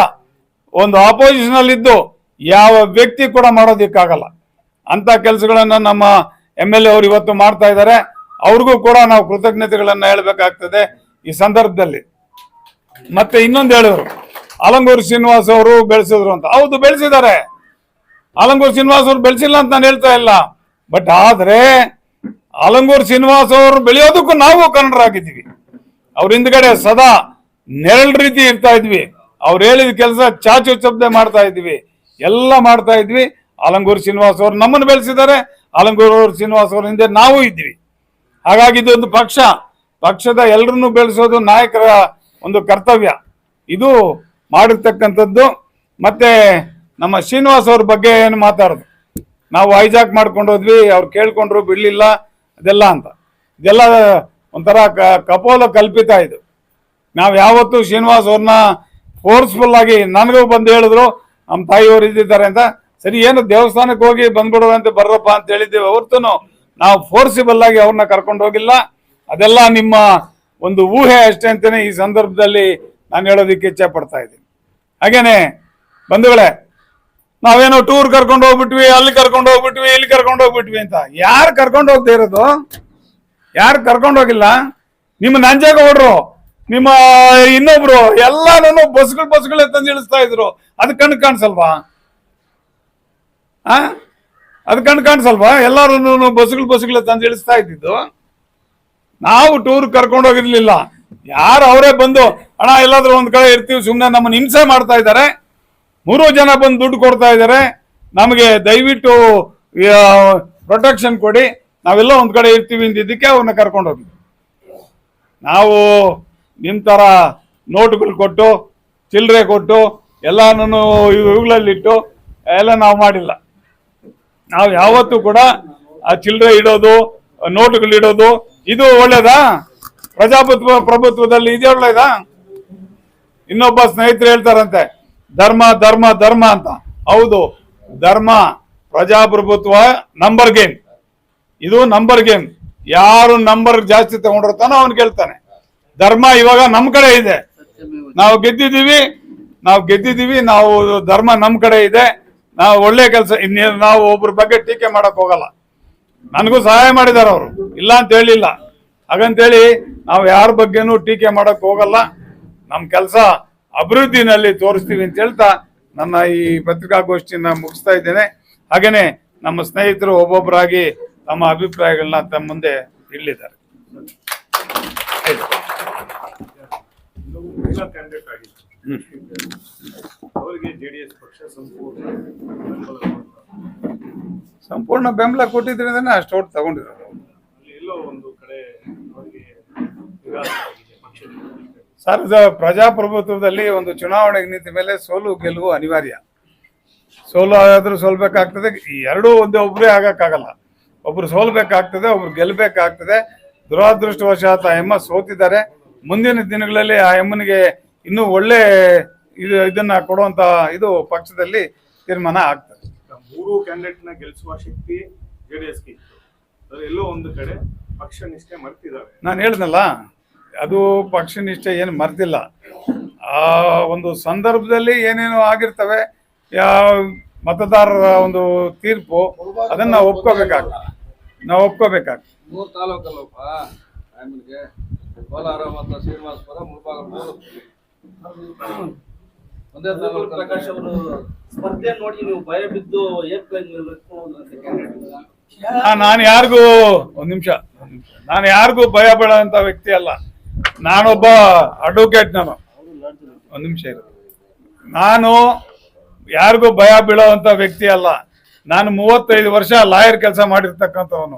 ಒಂದು ಆಪೋಸಿಷನ್ ಅಲ್ಲಿ ಇದ್ದು ಯಾವ ವ್ಯಕ್ತಿ ಕೂಡ ಮಾಡೋದಕ್ಕಾಗಲ್ಲ. ಅಂತ ಕೆಲಸಗಳನ್ನ ನಮ್ಮ ಎಂ ಎಲ್ ಅವರು ಇವತ್ತು ಮಾಡ್ತಾ ಇದ್ದಾರೆ. ಅವ್ರಿಗೂ ಕೂಡ ನಾವು ಕೃತಜ್ಞತೆಗಳನ್ನ ಹೇಳಬೇಕಾಗ್ತದೆ ಈ ಸಂದರ್ಭದಲ್ಲಿ. ಮತ್ತೆ ಇನ್ನೊಂದು ಹೇಳಿದ್ರು ಅಲಂಗೂರು ಶ್ರೀನಿವಾಸ್ ಅವರು ಬೆಳೆಸಿದ್ರು ಅಂತ. ಹೌದು, ಬೆಳೆಸಿದ್ದಾರೆ. ಅಲಂಗೂರು ಶ್ರೀನಿವಾಸ್ ಅವರು ಬೆಳೆಸಿಲ್ಲ ಅಂತ ನಾನು ಹೇಳ್ತಾ ಇಲ್ಲ. ಬಟ್ ಆದ್ರೆ ಅಲಂಗೂರು ಶ್ರೀನಿವಾಸ್ ಅವರು ಬೆಳೆಯೋದಕ್ಕೂ ನಾವು ಕನ್ನಡರಾಗಿದ್ದೀವಿ. ಅವ್ರ ಹಿಂದ್ಗಡೆ ಸದಾ ನೆರಳು ರೀತಿ ಇರ್ತಾ ಇದ್ವಿ. ಅವ್ರು ಹೇಳಿದ ಕೆಲಸ ಚಾಚು ಚಬ್ದೆ ಮಾಡ್ತಾ ಇದ್ವಿ. ಎಲ್ಲ ಮಾಡ್ತಾ ಇದ್ವಿ. ಅಲಂಗೂರು ಶ್ರೀನಿವಾಸ್ ಅವರು ನಮ್ಮನ್ನು ಬೆಳೆಸಿದ್ದಾರೆ. ಅವರು ಶ್ರೀನಿವಾಸ್ ಅವ್ರ ಹಿಂದೆ ನಾವು ಇದ್ವಿ ಹಾಗಾಗಿ ಇದೊಂದು ಪಕ್ಷ. ಪಕ್ಷದ ಎಲ್ಲರನ್ನು ಬೆಳೆಸೋದು ನಾಯಕರ ಒಂದು ಕರ್ತವ್ಯ. ಇದು ಮಾಡಿರ್ತಕ್ಕಂಥದ್ದು. ಮತ್ತೆ ನಮ್ಮ ಶ್ರೀನಿವಾಸ್ ಅವ್ರ ಬಗ್ಗೆ ಏನು ಮಾತಾಡೋದು? ನಾವು ಹೈಜಾಕ್ ಮಾಡ್ಕೊಂಡು ಹೋದ್ವಿ. ಅವ್ರು ಕೇಳ್ಕೊಂಡ್ರು, ಬಿಡ್ಲಿಲ್ಲ, ಅದೆಲ್ಲ ಅಂತ. ಇದೆಲ್ಲ ಒಂಥರ ಕಪೋಲ ಕಲ್ಪಿತ ಇದು. ನಾವು ಯಾವತ್ತೂ ಶ್ರೀನಿವಾಸ್ ಅವ್ರನ್ನ ಫೋರ್ಸ್ಫುಲ್ ಆಗಿ ನನಗೂ ಬಂದು ಹೇಳಿದ್ರು, ನಮ್ಮ ತಾಯಿಯವರು ಇದ್ದಿದ್ದಾರೆ ಅಂತ. ಸರಿ, ಏನು ದೇವಸ್ಥಾನಕ್ಕೆ ಹೋಗಿ ಬಂದ್ಬಿಡುವಂತೆ ಬರ್ರಪ್ಪ ಅಂತ ಹೇಳಿದ್ದೇವೆ. ಹೊರತು ನಾವು ಫೋರ್ಸಿಬಲ್ ಆಗಿ ಅವ್ರನ್ನ ಕರ್ಕೊಂಡು ಹೋಗಿಲ್ಲ. ಅದೆಲ್ಲ ನಿಮ್ಮ ಒಂದು ಊಹೆ ಅಷ್ಟೇ ಅಂತಾನೆ ಈ ಸಂದರ್ಭದಲ್ಲಿ ನಾನು ಹೇಳೋದಕ್ಕೆ ಇಚ್ಛೆ ಪಡ್ತಾ ಇದ್ದೀನಿ. ಹಾಗೇನೆ, ಬಂಧುಗಳೇ, ನಾವೇನೋ ಟೂರ್ ಕರ್ಕೊಂಡು ಹೋಗ್ಬಿಟ್ವಿ, ಅಲ್ಲಿ ಕರ್ಕೊಂಡು ಹೋಗ್ಬಿಟ್ವಿ, ಇಲ್ಲಿ ಕರ್ಕೊಂಡು ಹೋಗ್ಬಿಟ್ವಿ ಅಂತ ಯಾರು ಕರ್ಕೊಂಡು ಹೋಗ್ತಾ ಇರೋದು? ಯಾರು ಕರ್ಕೊಂಡು ಹೋಗಿಲ್ಲ? ನಿಮ್ಮ ನಂಜಾಗ ಹೊಡ್ರು. ನಿಮ್ಮ ಇನ್ನೊಬ್ರು ಎಲ್ಲಾನು ಬಸ್ಗಳು ಬಸ್ಗಳೇ ತಂದು ಇಳಿಸ್ತಾ ಇದ್ರು. ಅದು ಕಣ್ಣು ಕಾಣಿಸಲ್ವಾ? ಆ? ಅದು ಕಣ್ಣು ಕಾಣಿಸಲ್ವಾ? ಎಲ್ಲಾರು ಬಸ್ಗಳು ಬಸ್ಗಳೇ ತಂದು ಇಳಿಸ್ತಾ ಇದ್ದಿದ್ದು. ನಾವು ಟೂರ್ ಕರ್ಕೊಂಡು ಹೋಗಿರ್ಲಿಲ್ಲ. ಯಾರು ಅವರೇ ಬಂದು, ಅಣ್ಣ, ಎಲ್ಲಾದ್ರೂ ಒಂದ್ ಕಡೆ ಇರ್ತೀವಿ ಸುಮ್ಮನೆ ನಮ್ಮನ್ನ ಹಿಂಸೆ ಮಾಡ್ತಾ ಇದ್ದಾರೆ ಮೂರು ಜನ ಬಂದು ದುಡ್ಡು ಕೊಡ್ತಾ ಇದ್ದಾರೆ ನಮಗೆ ದಯವಿಟ್ಟು ಪ್ರೊಟೆಕ್ಷನ್ ಕೊಡಿ. ನಾವೆಲ್ಲ ಒಂದ್ ಕಡೆ ಇರ್ತೀವಿ ಅಂದಿದ್ದಕ್ಕೆ ಅವ್ರನ್ನ ಕರ್ಕೊಂಡು ಹೋಗಿದ್ವಿ. ನಾವು ನಿಮ್ ತರ ನೋಟುಗಳು ಕೊಟ್ಟು, ಚಿಲ್ಲರೆ ಕೊಟ್ಟು ಎಲ್ಲಾನು ಇವುಗಳಲ್ಲಿಟ್ಟು, ಎಲ್ಲ ನಾವು ಮಾಡಿಲ್ಲ. ನಾವು ಯಾವತ್ತೂ ಕೂಡ ಆ ಚಿಲ್ಲರೆ ಇಡೋದು, ನೋಟುಗಳು ಇಡೋದು, ಇದು ಒಳ್ಳೇದಾ? ಪ್ರಜಾಪ್ರಭುತ್ವ ಪ್ರಭುತ್ವದಲ್ಲಿ ಇದೇ ಒಳ್ಳೇದಾ? ಇನ್ನೊಬ್ಬ ಸ್ನೇಹಿತರು ಹೇಳ್ತಾರಂತೆ, ಧರ್ಮ ಧರ್ಮ ಧರ್ಮ ಅಂತ. ಹೌದು, ಧರ್ಮ ಪ್ರಜಾಪ್ರಭುತ್ವ ನಂಬರ್ ಗೇಮ್. ಇದು ನಂಬರ್ ಗೇಮ್. ಯಾರು ನಂಬರ್ ಜಾಸ್ತಿ ತಗೊಂಡಿರ್ತಾನೋ ಅವನು ಗೆಲ್ತಾನೆ ಧರ್ಮ ಇವಾಗ ನಮ್ ಕಡೆ ಇದೆ. ನಾವು ಗೆದ್ದಿದ್ದೀವಿ ನಾವು ಗೆದ್ದಿದ್ದೀವಿ, ನಾವು ಧರ್ಮ ನಮ್ ಕಡೆ ಇದೆ. ನಾವು ಒಳ್ಳೆ ಕೆಲಸ ನಾವು ಒಬ್ರ ಬಗ್ಗೆ ಟೀಕೆ ಮಾಡಕ್ ಹೋಗಲ್ಲ. ನನಗೂ ಸಹಾಯ ಮಾಡಿದಾರ ಅವರು. ಇಲ್ಲ ಅಂತ ಹೇಳಿಲ್ಲ. ಹಾಗಂತೇಳಿ ನಾವು ಯಾರ ಬಗ್ಗೆನೂ ಟೀಕೆ ಮಾಡಕ್ ಹೋಗಲ್ಲ. ನಮ್ಮ ಕೆಲಸ ಅಭಿವೃದ್ಧಿನಲ್ಲಿ ತೋರಿಸ್ತೀವಿ ಅಂತ ಹೇಳ್ತಾ ನನ್ನ ಈ ಪತ್ರಿಕಾಗೋಷ್ಠಿನ ಮುಗಿಸ್ತಾ ಇದ್ದೇನೆ. ಹಾಗೇನೆ ನಮ್ಮ ಸ್ನೇಹಿತರು ಒಬ್ಬೊಬ್ಬರಾಗಿ ತಮ್ಮ ಅಭಿಪ್ರಾಯಗಳನ್ನ ತಮ್ಮ ಮುಂದೆ ಇಲ್ಲಿದ್ದಾರೆ. ಮಹಿಳಾ ಕ್ಯಾಂಡಿಡೇಟ್ ಆಗಿತ್ತು. ಅವರಿಗೆ ಜೆಡಿಎಸ್ ಪಕ್ಷ ಸಂಪೂರ್ಣ. ಸಂಪೂರ್ಣ ಬೆಂಬಲ ಕೊಟ್ಟಿದ್ರಿಂದನೇ ಅಷ್ಟು ಓಟ್ ತಗೊಂಡಿದ್ರು ಎಲ್ಲೋ ಒಂದು ಕಡೆ ಅವರಿಗೆ ಸರ್ ಪ್ರಜಾಪ್ರಭುತ್ವದಲ್ಲಿ ಒಂದು ಚುನಾವಣೆ ನಿಂತ ಮೇಲೆ ಸೋಲು ಗೆಲುವು ಅನಿವಾರ್ಯ. ಸೋಲು ಆದರೂ ಸೋಲ್ಬೇಕಾಗ್ತದೆ ಎರಡೂ ಒಂದೇ ಒಬ್ಬರೇ ಆಗಕ್ಕಾಗಲ್ಲ. ಒಬ್ರು ಸೋಲ್ಬೇಕಾಗ್ತದೆ ಒಬ್ರು ಗೆಲ್ಲಬೇಕಾಗ್ತದೆ ದುರಾದೃಷ್ಟವಶಾತ ಎಮ್ಮ ಸೋತಿದ್ದಾರೆ. ಮುಂದಿನ ದಿನಗಳಲ್ಲಿ ಆ ಎಮ್ಮನಿಗೆ ಇನ್ನೂ ಒಳ್ಳೆ ಇದು ಇದನ್ನ ಕೊಡುವಂತ ಇದು ಪಕ್ಷದಲ್ಲಿ ತೀರ್ಮಾನ ಆಗ್ತದೆ. ಮೂರು ಕ್ಯಾಂಡಿಡೇಟ್ನ ಗೆಲ್ಲಿಸುವ ಶಕ್ತಿ ಜೆಡಿಎಸ್ಗೆ ಇತ್ತು. ಎಲ್ಲೋ ಒಂದು ಕಡೆ ಪಕ್ಷ ನಿಷ್ಠೆ ಮರ್ತಿದ್ದಾರೆ ನಾನು ಹೇಳ್ದಲ್ಲ ಅದು ಪಕ್ಷ ನಿಷ್ಠೆ ಏನು ಮರ್ತಿಲ್ಲ. ಆ ಒಂದು ಸಂದರ್ಭದಲ್ಲಿ ಏನೇನು ಆಗಿರ್ತವೆ ಯಾವ ಮತದಾರರ ಒಂದು ತೀರ್ಪು ಅದನ್ನ ನಾವು ಒಪ್ಕೋಬೇಕಾಗ್ತದೆ. ನಾವು ಒಪ್ಕೋಬೇಕಾಗ್ತದೆ. ಮೂರು ತಾಲೂಕಲ್ಲಪ್ಪ ಆಮೇಲೆ ಕೋಲಾರ ಮತ್ತು ಶ್ರೀನಿವಾಸಪುರ ಮುಳಬಾಗ ಮೂರು. ಒಂದೇ ತಾಲೂಕು ಪ್ರಕಾಶ್ ಅವರು ಸ್ಪರ್ಧೆ ನೋಡಿ ನೀವು ಭಯ ಬಿದ್ದು ಏರ್ಪ್ಲೇನ್ ನಾನು ಯಾರಿಗೂ ಒಂದ್ ನಿಮಿಷ. ನಾನು ಯಾರಿಗೂ ಭಯ ಬೀಳೋಂಥ ವ್ಯಕ್ತಿ ಅಲ್ಲ. ನಾನೊಬ್ಬ ಅಡ್ವೊಕೇಟ್ ನಾನು. ಒಂದ್ ನಿಮಿಷ ಇರು. ನಾನು ಯಾರಿಗೂ ಭಯ ಬೀಳೋವಂಥ ವ್ಯಕ್ತಿ ಅಲ್ಲ. ನಾನು ಮೂವತ್ತೈದು ವರ್ಷ ಲಾಯರ್ ಕೆಲಸ ಮಾಡಿರ್ತಕ್ಕಂಥವನು.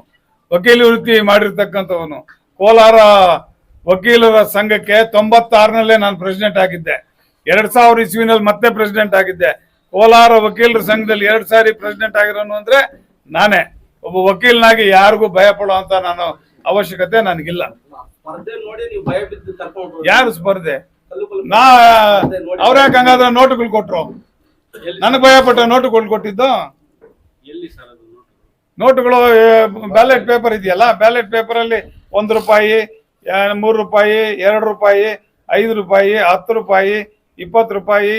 ವಕೀಲಿ ವೃತ್ತಿ ಮಾಡಿರ್ತಕ್ಕಂಥವನು. ಕೋಲಾರ ವಕೀಲರ ಸಂಘಕ್ಕೆ ತೊಂಬತ್ತಾರನಲ್ಲೇ ನಾನು ಪ್ರೆಸಿಡೆಂಟ್ ಆಗಿದ್ದೆ. ಎರಡ್ ಸಾವಿರ ಇಸ್ವಿನಲ್ಲಿ ಮತ್ತೆ ಪ್ರೆಸಿಡೆಂಟ್ ಆಗಿದ್ದೆ. ಕೋಲಾರ ವಕೀಲರ ಸಂಘದಲ್ಲಿ ಎರಡ್ ಸಾರಿ ಪ್ರೆಸಿಡೆಂಟ್ ಆಗಿರೋನು ಅಂದ್ರೆ ನಾನೇ. ಒಬ್ಬ ವಕೀಲನಾಗಿ ಯಾರಿಗೂ ಭಯ ಪಡುವಂತ ನಾನು ಅವಶ್ಯಕತೆ ನನಗಿಲ್ಲ. ಯಾರು ಸ್ಪರ್ಧೆ? ನಾ ಅವ್ರ್ಯಾಕೆ ಹಂಗಾದ್ರೆ ನೋಟುಗಳು ಕೊಟ್ರು? ನನಗೆ ಭಯ ಪಟ್ಟ ನೋಟುಗಳು ಕೊಟ್ಟಿದ್ದು? ನೋಟುಗಳು ಬ್ಯಾಲೆಟ್ ಪೇಪರ್ ಇದೆಯಲ್ಲ ಬ್ಯಾಲೆಟ್ ಪೇಪರ್ ಅಲ್ಲಿ ಒಂದು ರೂಪಾಯಿ ಮೂರು ರೂಪಾಯಿ ಎರಡು ರೂಪಾಯಿ ಐದು ರೂಪಾಯಿ ಹತ್ತು ರೂಪಾಯಿ ಇಪ್ಪತ್ತು ರೂಪಾಯಿ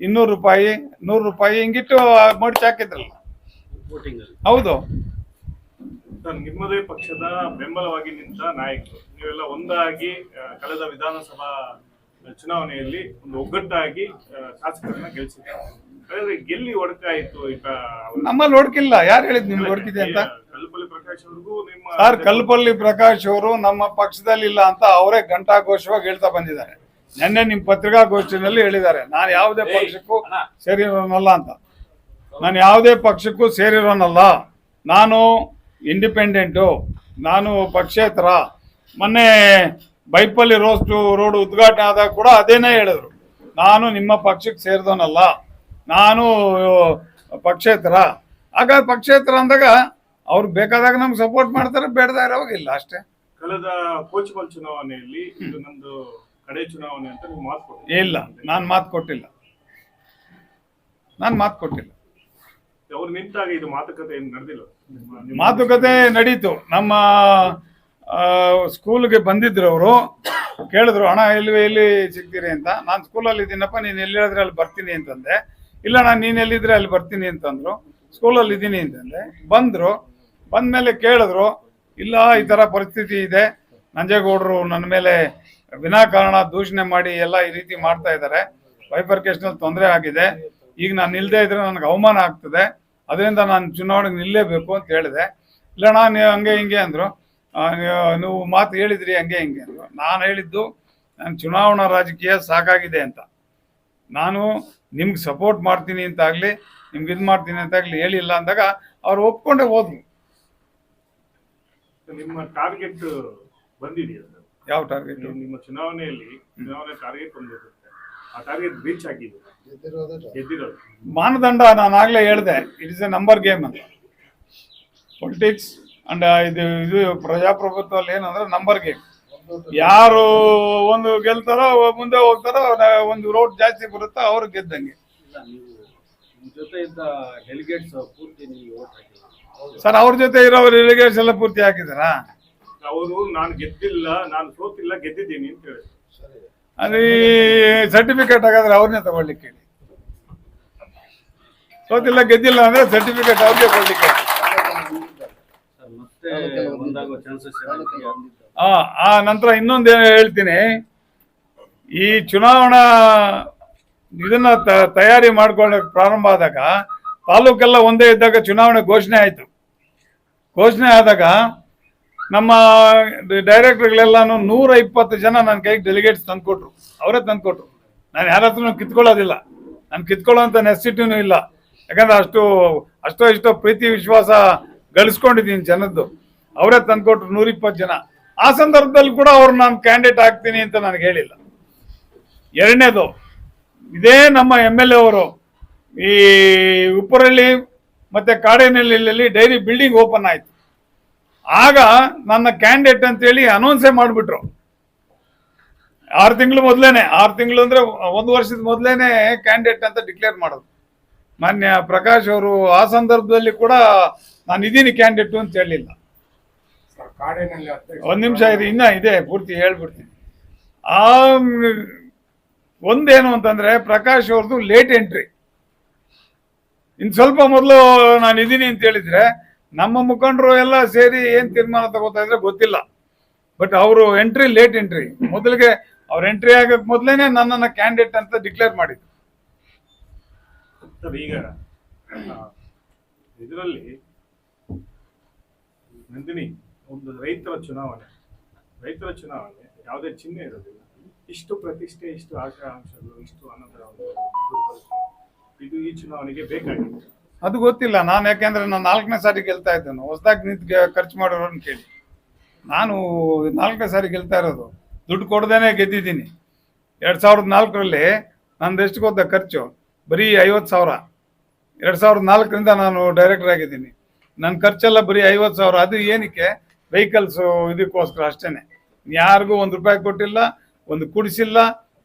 ಇನ್ನೂರು ರೂಪಾಯಿ ನೂರು ರೂಪಾಯಿ ಹಿಂಗಿಟ್ಟು ಮಡಿಚಿ ಹಾಕಿದ್ರಲ್ಲ. ಹೌದು. ನಿಮ್ಮದೇ ಪಕ್ಷದ ಬೆಂಬಲವಾಗಿ ನಿಂತ ನಾಯಕರು. ನೀವೆಲ್ಲ ಒಂದಾಗಿ ಆ, ಕಳೆದ ವಿಧಾನಸಭಾ ಚುನಾವಣೆಯಲ್ಲಿ ಒಂದು ಒಗ್ಗಟ್ಟಾಗಿ ಶಾಸಕರನ್ನ ಗೆಲ್ಲಿಸಿದ್ದಾರೆ ಗೆಲ್ಲಿ ಒಡಕಾಯಿತು ಈಗ ನಮ್ಮಲ್ಲಿ ಹೊಡ್ಕಿಲ್ಲ. ಯಾರು ಹೇಳಿದ್ ನಿಮ್ಗೆ ಹೊಡ್ಕಿದೆ ಅಂತ? ನಿಮ್ಮ ಸರ್ ಕಲ್ಪಲ್ಲಿ ಪ್ರಕಾಶ್ ಅವರು ನಮ್ಮ ಪಕ್ಷದಲ್ಲಿ ಇಲ್ಲ ಅಂತ ಅವರೇ ಘಂಟಾಘೋಷವಾಗಿ ಹೇಳ್ತಾ ಬಂದಿದ್ದಾರೆ. ನಿನ್ನೆ ನಿಮ್ ಪತ್ರಿಕಾಗೋಷ್ಠಿನಲ್ಲಿ ಹೇಳಿದ್ದಾರೆ. ನಾನು ಯಾವುದೇ ಪಕ್ಷಕ್ಕೂ ಸೇರಿರೋನಲ್ಲ ಅಂತ. ನಾನು ಯಾವುದೇ ಪಕ್ಷಕ್ಕೂ ಸೇರಿರೋನಲ್ಲ. ನಾನು ಇಂಡಿಪೆಂಡೆಂಟು ನಾನು ಪಕ್ಷೇತರ. ಮೊನ್ನೆ ಬೈಪಲ್ಲಿ ರೋಸ್ಟು ರೋಡ್ ಉದ್ಘಾಟನೆ ಆದಾಗ ಕೂಡ ಅದೇನೇ ಹೇಳಿದ್ರು. ನಾನು ನಿಮ್ಮ ಪಕ್ಷಕ್ಕೆ ಸೇರಿದವನಲ್ಲ. ನಾನು ಪಕ್ಷೇತರ. ಹಾಗಾದ್ರೆ ಪಕ್ಷೇತರ ಅಂದಾಗ ಅವ್ರಿಗೆ ಬೇಕಾದಾಗ ನಮ್ಗೆ ಸಪೋರ್ಟ್ ಮಾಡ್ತಾರೆ ಬೇಡದ ಇರೋಗಿಲ್ಲ ಅಷ್ಟೇ. ಕಳೆದ ಕೋಚ್ಬಲ್ ಚುನಾವಣೆಯಲ್ಲಿ ಇದು ನಮ್ದು ಕಡೆ ಚುನಾವಣೆ ಅಂತ ನೀವು ಮಾತು. ಇಲ್ಲ ನಾನು ಮಾತು ಕೊಟ್ಟಿಲ್ಲ. ನಾನು ಮಾತು ಕೊಟ್ಟಿಲ್ಲ. ಅವ್ರು ನಿಂತಾಗ ಇದು ಮಾತುಕತೆ ಏನು ನಡೆದಿಲ್ಲ? ಮಾತುಕತೆ ನಡೀತು. ನಮ್ಮ ಸ್ಕೂಲ್ಗೆ ಬಂದಿದ್ರು ಅವರು. ಕೇಳಿದ್ರು ಹಣ ಎಲ್ಲಿ ಎಲ್ಲಿ ಸಿಗ್ತೀರಿ ಅಂತ? ನಾನು ಸ್ಕೂಲಲ್ಲಿ ಇದ್ದೀನಪ್ಪ ನೀನು ಎಲ್ಲಿ ಹೇಳಿದ್ರೆ ಅಲ್ಲಿ ಬರ್ತೀನಿ ಅಂತಂದೆ. ಇಲ್ಲ ನಾನು ನೀನು ಎಲ್ಲಿದ್ರೆ ಅಲ್ಲಿ ಬರ್ತೀನಿ ಅಂತಂದ್ರು. ಸ್ಕೂಲಲ್ಲಿ ಇದ್ದೀನಿ ಅಂತಂದೆ. ಬಂದರು. ಬಂದಮೇಲೆ ಕೇಳಿದ್ರು, ಇಲ್ಲ, ಈ ಥರ ಪರಿಸ್ಥಿತಿ ಇದೆ. ನಂಜೇಗೌಡರು ನನ್ನ ಮೇಲೆ ವಿನಾಕಾರಣ ದೂಷಣೆ ಮಾಡಿ ಎಲ್ಲ ಈ ರೀತಿ ಮಾಡ್ತಾ ಇದ್ದಾರೆ. ಬೈಫರ್ಕೇಶನಲ್ಲಿ ತೊಂದರೆ ಆಗಿದೆ. ಈಗ ನಾನು ನಿಲ್ಲದೆ ಇದ್ರೆ ನನಗೆ ಅವಮಾನ ಆಗ್ತದೆ. ಅದರಿಂದ ನಾನು ಚುನಾವಣೆಗೆ ನಿಲ್ಲೇಬೇಕು ಅಂತ ಹೇಳಿದೆ. ಇಲ್ಲ ನಾನು ಹಂಗೆ ಹಿಂಗೆ ಅಂದರು. ನೀವು ಮಾತು ಹೇಳಿದ್ರಿ ಹಂಗೆ ಹಿಂಗೆ ಅಂದರು. ನಾನು ಹೇಳಿದ್ದು ನಾನು ಚುನಾವಣಾ ರಾಜಕೀಯ ಸಾಕಾಗಿದೆ ಅಂತ. ನಾನು ನಿಮ್ಗೆ ಸಪೋರ್ಟ್ ಮಾಡ್ತೀನಿ ಅಂತಾಗಲಿ ನಿಮ್ಗೆ ಇದು ಮಾಡ್ತೀನಿ ಅಂತಾಗಲಿ ಹೇಳಿಲ್ಲ ಅಂದಾಗ ಅವ್ರು ಒಪ್ಕೊಂಡೇ ಹೋದ್ರು. ನಿಮ್ಮ ಟಾರ್ಗೆಟ್ ಬಂದಿದೆಯಾ ಸರ್? ಯಾವ ಟಾರ್ಗೆಟ್ ನಿಮ್ಮ ಚುನಾವಣೆಯಲ್ಲಿ ಚುನಾವಣೆ ಟಾರ್ಗೆಟ್ ಬಂದಿರುತ್ತೆ ಆ ಟಾರ್ಗೆಟ್ ರೀಚ್ ಆಗಿದೆ. ಗೆದ್ದಿರೋದು ಮಾನದಂಡ ನಾನು ಆಗ್ಲೇ ಹೇಳಿದೆ it is a number game ಅಂತ. ಪೊಲಿಟಿಕ್ಸ್ ಅಂಡ್ ಇದು ಇದು ಪ್ರಜಾಪ್ರಭುತ್ವದಲ್ಲಿ ಏನಂದ್ರೆ ನಂಬರ್ ಗೇಮ್ ಯಾರು ಒಂದು ಗೆಲ್ತಾರೋ ಮುಂದೆ ಹೋಗ್ತಾರೋ ಒಂದು ರೋಡ್ ಜಾಸ್ತಿ ಬರುತ್ತೋ ಅವ್ರು ಗೆದ್ದಂಗೆ. ಜೊತೆ ಇದ್ದ ಡೆಲಿಗೇಟ್ಸ್ ಪೂರ್ತಿ ನೀವು ಸರ್ ಅವ್ರ ಜೊತೆ ಇರೋ ರಿಲಿಗೇಷನ್ ಎಲ್ಲ ಪೂರ್ತಿ ಹಾಕಿದಾರಾ? ಅವರು ನಾನು ಗೆದ್ದಿಲ್ಲ ನಾನು ಸೋತಿಲ್ಲ ಗೆದ್ದಿದ್ದೀನಿ ಅಂತ ಹೇಳಿ. ಅಲ್ಲಿ ಸರ್ಟಿಫಿಕೇಟ್ ಹಾಗಾದ್ರೆ ಅವ್ರನ್ನೇ ತಗೊಳ್ಲಿಕ್ಕೆ ಹೇಳಿ. ಸೋತಿಲ್ಲ ಗೆದ್ದಿಲ್ಲ ಅಂದ್ರೆ ಸರ್ಟಿಫಿಕೇಟ್ ಅವ್ರಿಗೆ ಕೊಡ್ಲಿಕ್ಕೆ ಸರ್ ಮತ್ತೆ ಒಂದಾಗೋ ಚಾನ್ಸಸ್ ಆ ಆ ನಂತರ ಇನ್ನೊಂದು ಹೇಳ್ತೀನಿ. ಈ ಚುನಾವಣಾ ಇದನ್ನ ತ- ತಯಾರಿ ಮಾಡ್ಕೊಳ್ಳೋಕೆ ಪ್ರಾರಂಭ ಆದಾಗ ತಾಲೂಕೆಲ್ಲ ಒಂದೇ ಇದ್ದಾಗ ಚುನಾವಣೆ ಘೋಷಣೆ ಆಯಿತು. ಘೋಷಣೆ ಆದಾಗ ನಮ್ಮ ಡೈರೆಕ್ಟರ್ಗಳೆಲ್ಲಾನು ನೂರ ಇಪ್ಪತ್ತು ಜನ ನನ್ನ ಕೈಗೆ ಡೆಲಿಗೇಟ್ಸ್ ತಂದ್ಕೊಟ್ರು ಅವರೇ ತಂದ್ಕೊಟ್ರು ನಾನು ಯಾರ ಹತ್ರನೂ ಕಿತ್ಕೊಳ್ಳೋದಿಲ್ಲ. ನಾನು ಕಿತ್ಕೊಳ್ಳೋಂಥ ನೆಸಿಟಿನೂ ಇಲ್ಲ. ಯಾಕಂದ್ರೆ ಅಷ್ಟು, ಅಷ್ಟೋ ಇಷ್ಟೋ ಪ್ರೀತಿ, ವಿಶ್ವಾಸ ಗಳಿಸ್ಕೊಂಡಿದ್ದೀನಿ ಜನದ್ದು. ಅವರೇ ತಂದ್ಕೊಟ್ರು ನೂರಿಪ್ಪತ್ತು ಜನ. ಆ ಸಂದರ್ಭದಲ್ಲಿ ಕೂಡ ಅವ್ರು ನಾನು ಕ್ಯಾಂಡಿಡೇಟ್ ಆಗ್ತೀನಿ ಅಂತ ನನಗೆ ಹೇಳಿಲ್ಲ. ಎರಡನೇದು, ಇದೇ ನಮ್ಮ ಎಂ ಎಲ್ ಎ ಅವರು ಈ ಉಪ್ಪರಳ್ಳಿ ಮತ್ತೆ ಕಾಡೇನಹಳ್ಳಿಯಲ್ಲಿ ಡೈರಿ ಬಿಲ್ಡಿಂಗ್ ಓಪನ್ ಆಯ್ತು. ಆಗ ನನ್ನ ಕ್ಯಾಂಡಿಡೇಟ್ ಅಂತೇಳಿ ಅನೌನ್ಸೇ ಮಾಡಿಬಿಟ್ರು. ಆರು ತಿಂಗಳು ಮೊದಲೇನೆ ಆರು ತಿಂಗಳು ಅಂದ್ರೆ ಒಂದು ವರ್ಷದ ಮೊದಲೇನೆ ಕ್ಯಾಂಡಿಡೇಟ್ ಅಂತ ಡಿಕ್ಲೇರ್ ಮಾಡೋದು ಮಾನ್ಯ ಪ್ರಕಾಶ್ ಅವರು ಆ ಸಂದರ್ಭದಲ್ಲಿ ಕೂಡ ನಾನು ಇದೀನಿ ಕ್ಯಾಂಡಿಡೇಟ್ ಅಂತ ಹೇಳಿಲ್ಲ. ಒಂದ್ ನಿಮಿಷ ಇದೆ ಇನ್ನ ಇದೆ ಪೂರ್ತಿ ಹೇಳ್ಬಿಡ್ತೀನಿ. ಆ ಒಂದೇನು ಅಂತಂದ್ರೆ ಪ್ರಕಾಶ್ ಅವ್ರದ್ದು ಲೇಟ್ ಎಂಟ್ರಿ ಇನ್ ಸ್ವಲ್ಪ ಮೊದಲು ನಾನು ಇದ್ದೀನಿ ಅಂತ ಹೇಳಿದ್ರೆ ನಮ್ಮ ಮುಖಂಡರು ಎಲ್ಲ ಸೇರಿ ಏನ್ ತೀರ್ಮಾನ ತಗೋತಾ ಇದ್ರೆ ಗೊತ್ತಿಲ್ಲ. ಬಟ್ ಅವರು ಎಂಟ್ರಿ ಲೇಟ್ ಎಂಟ್ರಿ ಮೊದಲಿಗೆ ಅವ್ರ ಎಂಟ್ರಿ ಆಗಕ್ ಮೊದಲೇನೆ ನನ್ನನ್ನ ಕ್ಯಾಂಡಿಡೇಟ್ ಅಂತ ಡಿಕ್ಲೇರ್ ಮಾಡಿದ್ರು. ಈಗ ಇದರಲ್ಲಿ ನಂದಿನಿ, ಒಂದು ರೈತರ ಚುನಾವಣೆ. ರೈತರ ಚುನಾವಣೆ, ಯಾವುದೇ ಚಿಹ್ನೆ ಇರೋದಿಲ್ಲ. ಇಷ್ಟು ಪ್ರತಿಷ್ಠೆ, ಇಷ್ಟು ಆಶಾಂಶಗಳು ಇಷ್ಟು ದುರ್ಬಲತೆ. ಇದು ಈ ಚುನಾವಣೆಗೆ ಬೇಕಾಗಿದೆ. ಅದು ಗೊತ್ತಿಲ್ಲ. ನಾನು ಯಾಕೆಂದ್ರೆ ನಾನು ನಾಲ್ಕನೇ ಸಾರಿ ಗೆಲ್ತಾ ಇದ್ದೇನೆ. ಹೊಸದಾಗಿ ನಿಂತು ಖರ್ಚು ಮಾಡೋರನ್ನು ಕೇಳಿ. ನಾನು ನಾಲ್ಕನೇ ಸಾರಿ ಗೆಲ್ತಾ ಇರೋದು. ದುಡ್ಡು ಕೊಡ್ದೇನೆ ಗೆದ್ದಿದ್ದೀನಿ. ಎರಡು ಸಾವಿರದ ನಾಲ್ಕರಲ್ಲಿ ನಂದು ಎಷ್ಟು ಗೊತ್ತಾ ಖರ್ಚು? ಬರೀ ಐವತ್ತು ಸಾವಿರ. ಎರಡು ಸಾವಿರದ ನಾಲ್ಕರಿಂದ ನಾನು ಡೈರೆಕ್ಟರ್ ಆಗಿದ್ದೀನಿ. ನನ್ನ ಖರ್ಚೆಲ್ಲ ಬರೀ ಐವತ್ತು ಸಾವಿರ. ಅದು ಏನಕ್ಕೆ? ವೆಹಿಕಲ್ಸು ಇದಕ್ಕೋಸ್ಕರ ಅಷ್ಟೇ ಯಾರಿಗೂ ಒಂದು ರೂಪಾಯಿ ಕೊಟ್ಟಿಲ್ಲ, ಒಂದು ಕುಡಿಸಿಲ್ಲ,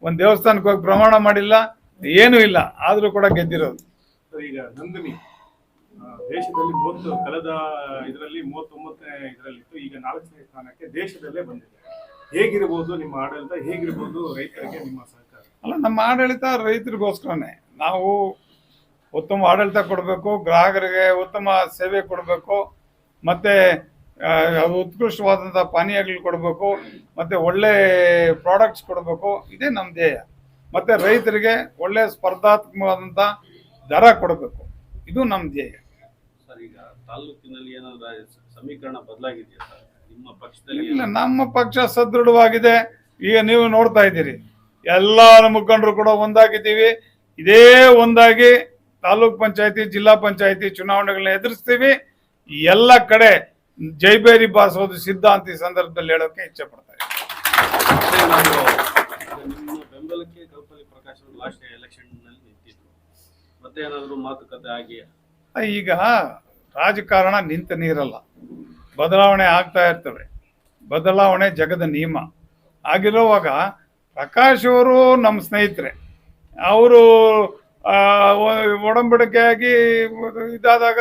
ಒಂದು ದೇವಸ್ಥಾನಕ್ಕೆ ಹೋಗಿ ಪ್ರಮಾಣ ಮಾಡಿಲ್ಲ ಏನೂ ಇಲ್ಲ ಆದರೂ ಕೂಡ ಗೆದ್ದಿರೋದು. ಸರ್ ಈಗ ನಂದಿನಿ ದೇಶದಲ್ಲಿ ಮೂವತ್ತು ಕಳೆದ ಇದರಲ್ಲಿ ಮೂವತ್ತೊಂಬತ್ತನೇ ಇದರಲ್ಲಿತ್ತು ಈಗ ನಾಲ್ಕನೇ ಸ್ಥಾನಕ್ಕೆ ದೇಶದಲ್ಲೇ ಬಂದಿದೆ. ಹೇಗಿರ್ಬೋದು ನಿಮ್ಮ ಆಡಳಿತ ಹೇಗಿರ್ಬೋದು ರೈತರಿಗೆ ನಿಮ್ಮ ಸಹಕಾರ? ಅಲ್ಲ ನಮ್ಮ ಆಡಳಿತ ರೈತರಿಗೋಸ್ಕರನೇ. ನಾವು ಉತ್ತಮ ಆಡಳಿತ ಕೊಡಬೇಕು ಗ್ರಾಹಕರಿಗೆ ಉತ್ತಮ ಸೇವೆ ಕೊಡಬೇಕು ಮತ್ತೆ ಉತ್ಕೃಷ್ಟವಾದಂಥ ಪಾನೀಯಗಳು ಕೊಡಬೇಕು ಮತ್ತೆ ಒಳ್ಳೆ ಪ್ರಾಡಕ್ಟ್ಸ್ ಕೊಡಬೇಕು. ಇದೇ ನಮ್ಮ ಧ್ಯೇಯ. ಮತ್ತೆ ರೈತರಿಗೆ ಒಳ್ಳೆ ಸ್ಪರ್ಧಾತ್ಮಕವಾದಂಥ ದರ ಕೊಡಬೇಕು. ಇದು ನಮ್ಮ ಧ್ಯೇಯ. ಸರ್ ಈಗ ತಾಲೂಕಿನಲ್ಲಿ ಏನಾದ್ರೂ ಸಮೀಕರಣ ಬದಲಾಗಿದೆಯಾ ಸರ್? ನಿಮ್ಮ ಪಕ್ಷದಲ್ಲಿ ಇಲ್ಲ ನಮ್ಮ ಪಕ್ಷ ಸದೃಢವಾಗಿದೆ. ಈಗ ನೀವು ನೋಡ್ತಾ ಇದ್ದೀರಿ. ಎಲ್ಲ ಮುಖಂಡರು ಕೂಡ ಒಂದಾಗಿದ್ದೀವಿ. ಇದೇ ಒಂದಾಗಿ ತಾಲೂಕ್ ಪಂಚಾಯತಿ ಜಿಲ್ಲಾ ಪಂಚಾಯತಿ ಚುನಾವಣೆಗಳನ್ನ ಎದುರಿಸ್ತೀವಿ. ಎಲ್ಲ ಕಡೆ ಜೈಬೇರಿ ಬಾರಿಸೋದು ಸಿದ್ಧ ಅಂತ ಈ ಸಂದರ್ಭದಲ್ಲಿ ಹೇಳೋಕೆ ಇಚ್ಛೆ ಪಡ್ತಾರೆ ಬೆಂಬಲಕ್ಕೆ ಲಾಸ್ಟ್ ಎಲೆಕ್ಷನ್ನಲ್ಲಿ ನಿಂತಿದ್ರು ಮತ್ತೆ ಏನಾದರೂ ಮಾತುಕತೆ ಆಗಿ ಈಗ ರಾಜಕಾರಣ ನಿಂತ ನೀರಲ್ಲ. ಬದಲಾವಣೆ ಆಗ್ತಾ ಇರ್ತವೆ. ಬದಲಾವಣೆ ಜಗದ ನಿಯಮ ಆಗಿರುವಾಗ ಪ್ರಕಾಶ್ ಅವರು ನಮ್ಮ ಸ್ನೇಹಿತರೆ, ಅವರು ಒಡಂಬಡಿಕೆಯಾಗಿ ಇದಾದಾಗ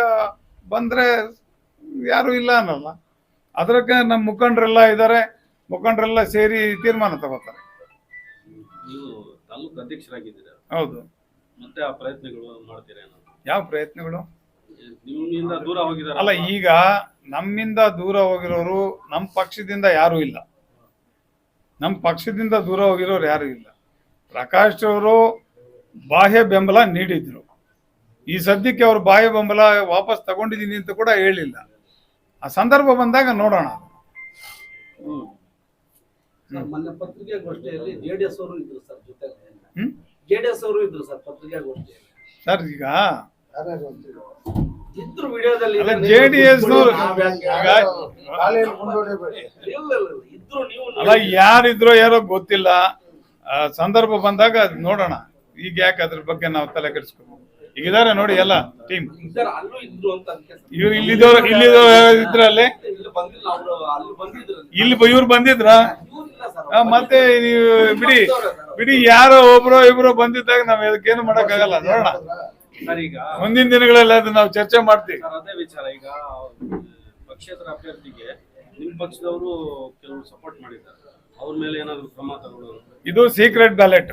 ಬಂದರೆ ಯಾರು ಇಲ್ಲ ಅನ್ನಲ್ಲ. ಅದಕ್ಕೆ ನಮ್ಮ ಮುಖಂಡರೆಲ್ಲ ಇದ್ದಾರೆ ಮುಖಂಡರೆಲ್ಲ ಸೇರಿ ತೀರ್ಮಾನ ತಗೋತಾರೆ. ತಾಲೂಕು ಅಧ್ಯಕ್ಷರಾಗಿದ್ದೀರಾ? ಹೌದು. ಮತ್ತೆ ಆ ಪ್ರಯತ್ನಗಳು ಮಾಡ್ತೀರಾ ಏನಾದ್ರು ಯಾವ ಪ್ರಯತ್ನಗಳು? ನಿಮ್ಮಿಂದ ದೂರ ಹೋಗಿದಾರ ಅಲ್ಲ ಈಗ ನಮ್ಮಿಂದ ದೂರ ಹೋಗಿರೋರು ನಮ್ಮ ಪಕ್ಷದಿಂದ ಯಾರು ಇಲ್ಲ. ನಮ್ಮ ಪಕ್ಷದಿಂದ ದೂರ ಹೋಗಿರೋರು ಯಾರು ಇಲ್ಲ. ಪ್ರಕಾಶ್ ಅವರು ಬಾಹ್ಯ ಬೆಂಬಲ ನೀಡಿದ್ರು. ಈ ಸದ್ಯಕ್ಕೆ ಅವರು ಬಾಹ್ಯ ಬೆಂಬಲ ವಾಪಸ್ ತಗೊಂಡಿದ್ದೀನಿ ಅಂತ ಕೂಡ ಹೇಳಿಲ್ಲ. ಆ ಸಂದರ್ಭ ಬಂದಾಗ ನೋಡೋಣ. ಮೊನ್ನೆ ಪತ್ರಿಕಾಗೋಷ್ಠಿಯಲ್ಲಿ ಜೆಡಿಎಸ್ ಅವರು ಇದ್ರು ಸರ್ ಜೊತೆಗೆ ಹ್ಮ್? ಜೆಡಿಎಸ್ ಅವರು ಇದ್ರು ಸರ್ ಪತ್ರಿಕಾಗೋಷ್ಠಿಯಲ್ಲಿ ಸರ್ ಈಗ ಇದ್ರು ವಿಡಿಯೋದಲ್ಲಿ ಅಲ್ಲ JDS ನವ್ರು ಈಗ ಇದ್ರು ನೀವು ಅಲ್ಲ ಯಾರಿದ್ರೋ ಯಾರೋ ಗೊತ್ತಿಲ್ಲ. ಆ, ಸಂದರ್ಭ ಬಂದಾಗ ಅದ್ ನೋಡೋಣ. ಈಗ ಯಾಕೆ ಅದ್ರ ಬಗ್ಗೆ ನಾವು ತಲೆ ಕೆಡಿಸ್ಕೋಬೇಕು ಈಗ ಇದಾರೆ ನೋಡಿ ಎಲ್ಲ ಟೀಮ್. ಇವ್ರು ಇಲ್ಲಿದ್ದವ್ರು ಇಲ್ಲಿದ್ದವ್ರು ಇದ್ರಲ್ಲಿ ಇಲ್ಲಿ ಇವ್ರು ಬಂದಿದ್ರ? ಮತ್ತೆ ನೀವು ಬಿಡಿ ಬಿಡಿ ಯಾರೋ ಒಬ್ರೋ ಇಬ್ರು ಬಂದಿದ್ದಾಗ ನಾವ್ ಅದಕ್ಕೇನು ಮಾಡಕ್ಕಾಗಲ್ಲ ನೋಡೋಣ. ಸರ್ ಈಗ ಮುಂದಿನ ದಿನಗಳಲ್ಲಿ ಅದು ನಾವು ಚರ್ಚೆ ಮಾಡ್ತೀವಿ. ಅದೇ ವಿಚಾರ ಈಗ ಪಕ್ಷೇತರ ಅಭ್ಯರ್ಥಿಗೆ ನಿಮ್ ಪಕ್ಷದವರು ಕೆಲವರು ಸಪೋರ್ಟ್ ಮಾಡಿದ್ದಾರೆ. ಅವ್ರ ಮೇಲೆ ಏನಾದ್ರು ಕ್ರಮ ತಗೊಳ್ಳೋದು? ಇದು ಸೀಕ್ರೆಟ್ ಬ್ಯಾಲೆಟ್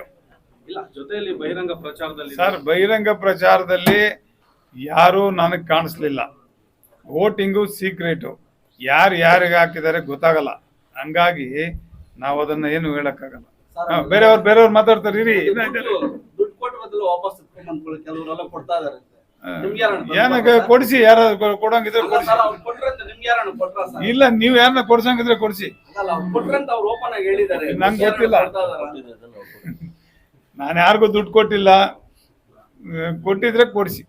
ಇಲ್ಲ ಜೊತೆಯಲ್ಲಿ ಬಹಿರಂಗ ಪ್ರಚಾರದಲ್ಲಿ ಸರ್ ಬಹಿರಂಗ ಪ್ರಚಾರದಲ್ಲಿ ಯಾರು ನನಗೆ ಕಾಣಿಸ್ಲಿಲ್ಲ. Voting secret. ಯಾರು ಯಾರಿಗೆ ಹಾಕಿದ್ದಾರೆ ಗೊತ್ತಾಗಲ್ಲ. ಹಂಗಾಗಿ ನಾವು ಅದನ್ನ ಏನು ಹೇಳಕ್ಕಾಗಲ್ಲ. ಬೇರೆಯವ್ರು ಬೇರೆಯವ್ರು ಮಾತಾಡ್ತಾರೆ ಇರಿ. ದುಡ್ಡು ದುಡ್ಡು ಕೊಟ್ಟ ಬದಲು ವಾಪಸ್ ಕೆಲವರೆಲ್ಲ ಕೊಡ್ತಾ ಇದಾರೆ. ಏನಕ್ಕೆ ಕೊಡಿಸಿ ಯಾರು ಕೊಡಂಗಿದ್ರೆ ಕೊಡಿಸಿ. ಇಲ್ಲ ನೀವು ಯಾರನ್ನ ಕೊಡ್ಸಂಗಿದ್ರೆ ಕೊಡಿಸಿ. ನಂಗೆ ಅವ್ರು ಕೊಟ್ರಂತ ಅವ್ರು ಓಪನ್ ಆಗಿ ಹೇಳಿದ್ದಾರೆ. ನಂಗ್ ಗೊತ್ತಿಲ್ಲ. ನಾನು ಯಾರಿಗೂ ದುಡ್ಡು ಕೊಟ್ಟಿಲ್ಲ. ಕೊಟ್ಟಿದ್ರೆ ಕೊಡಿಸಿ.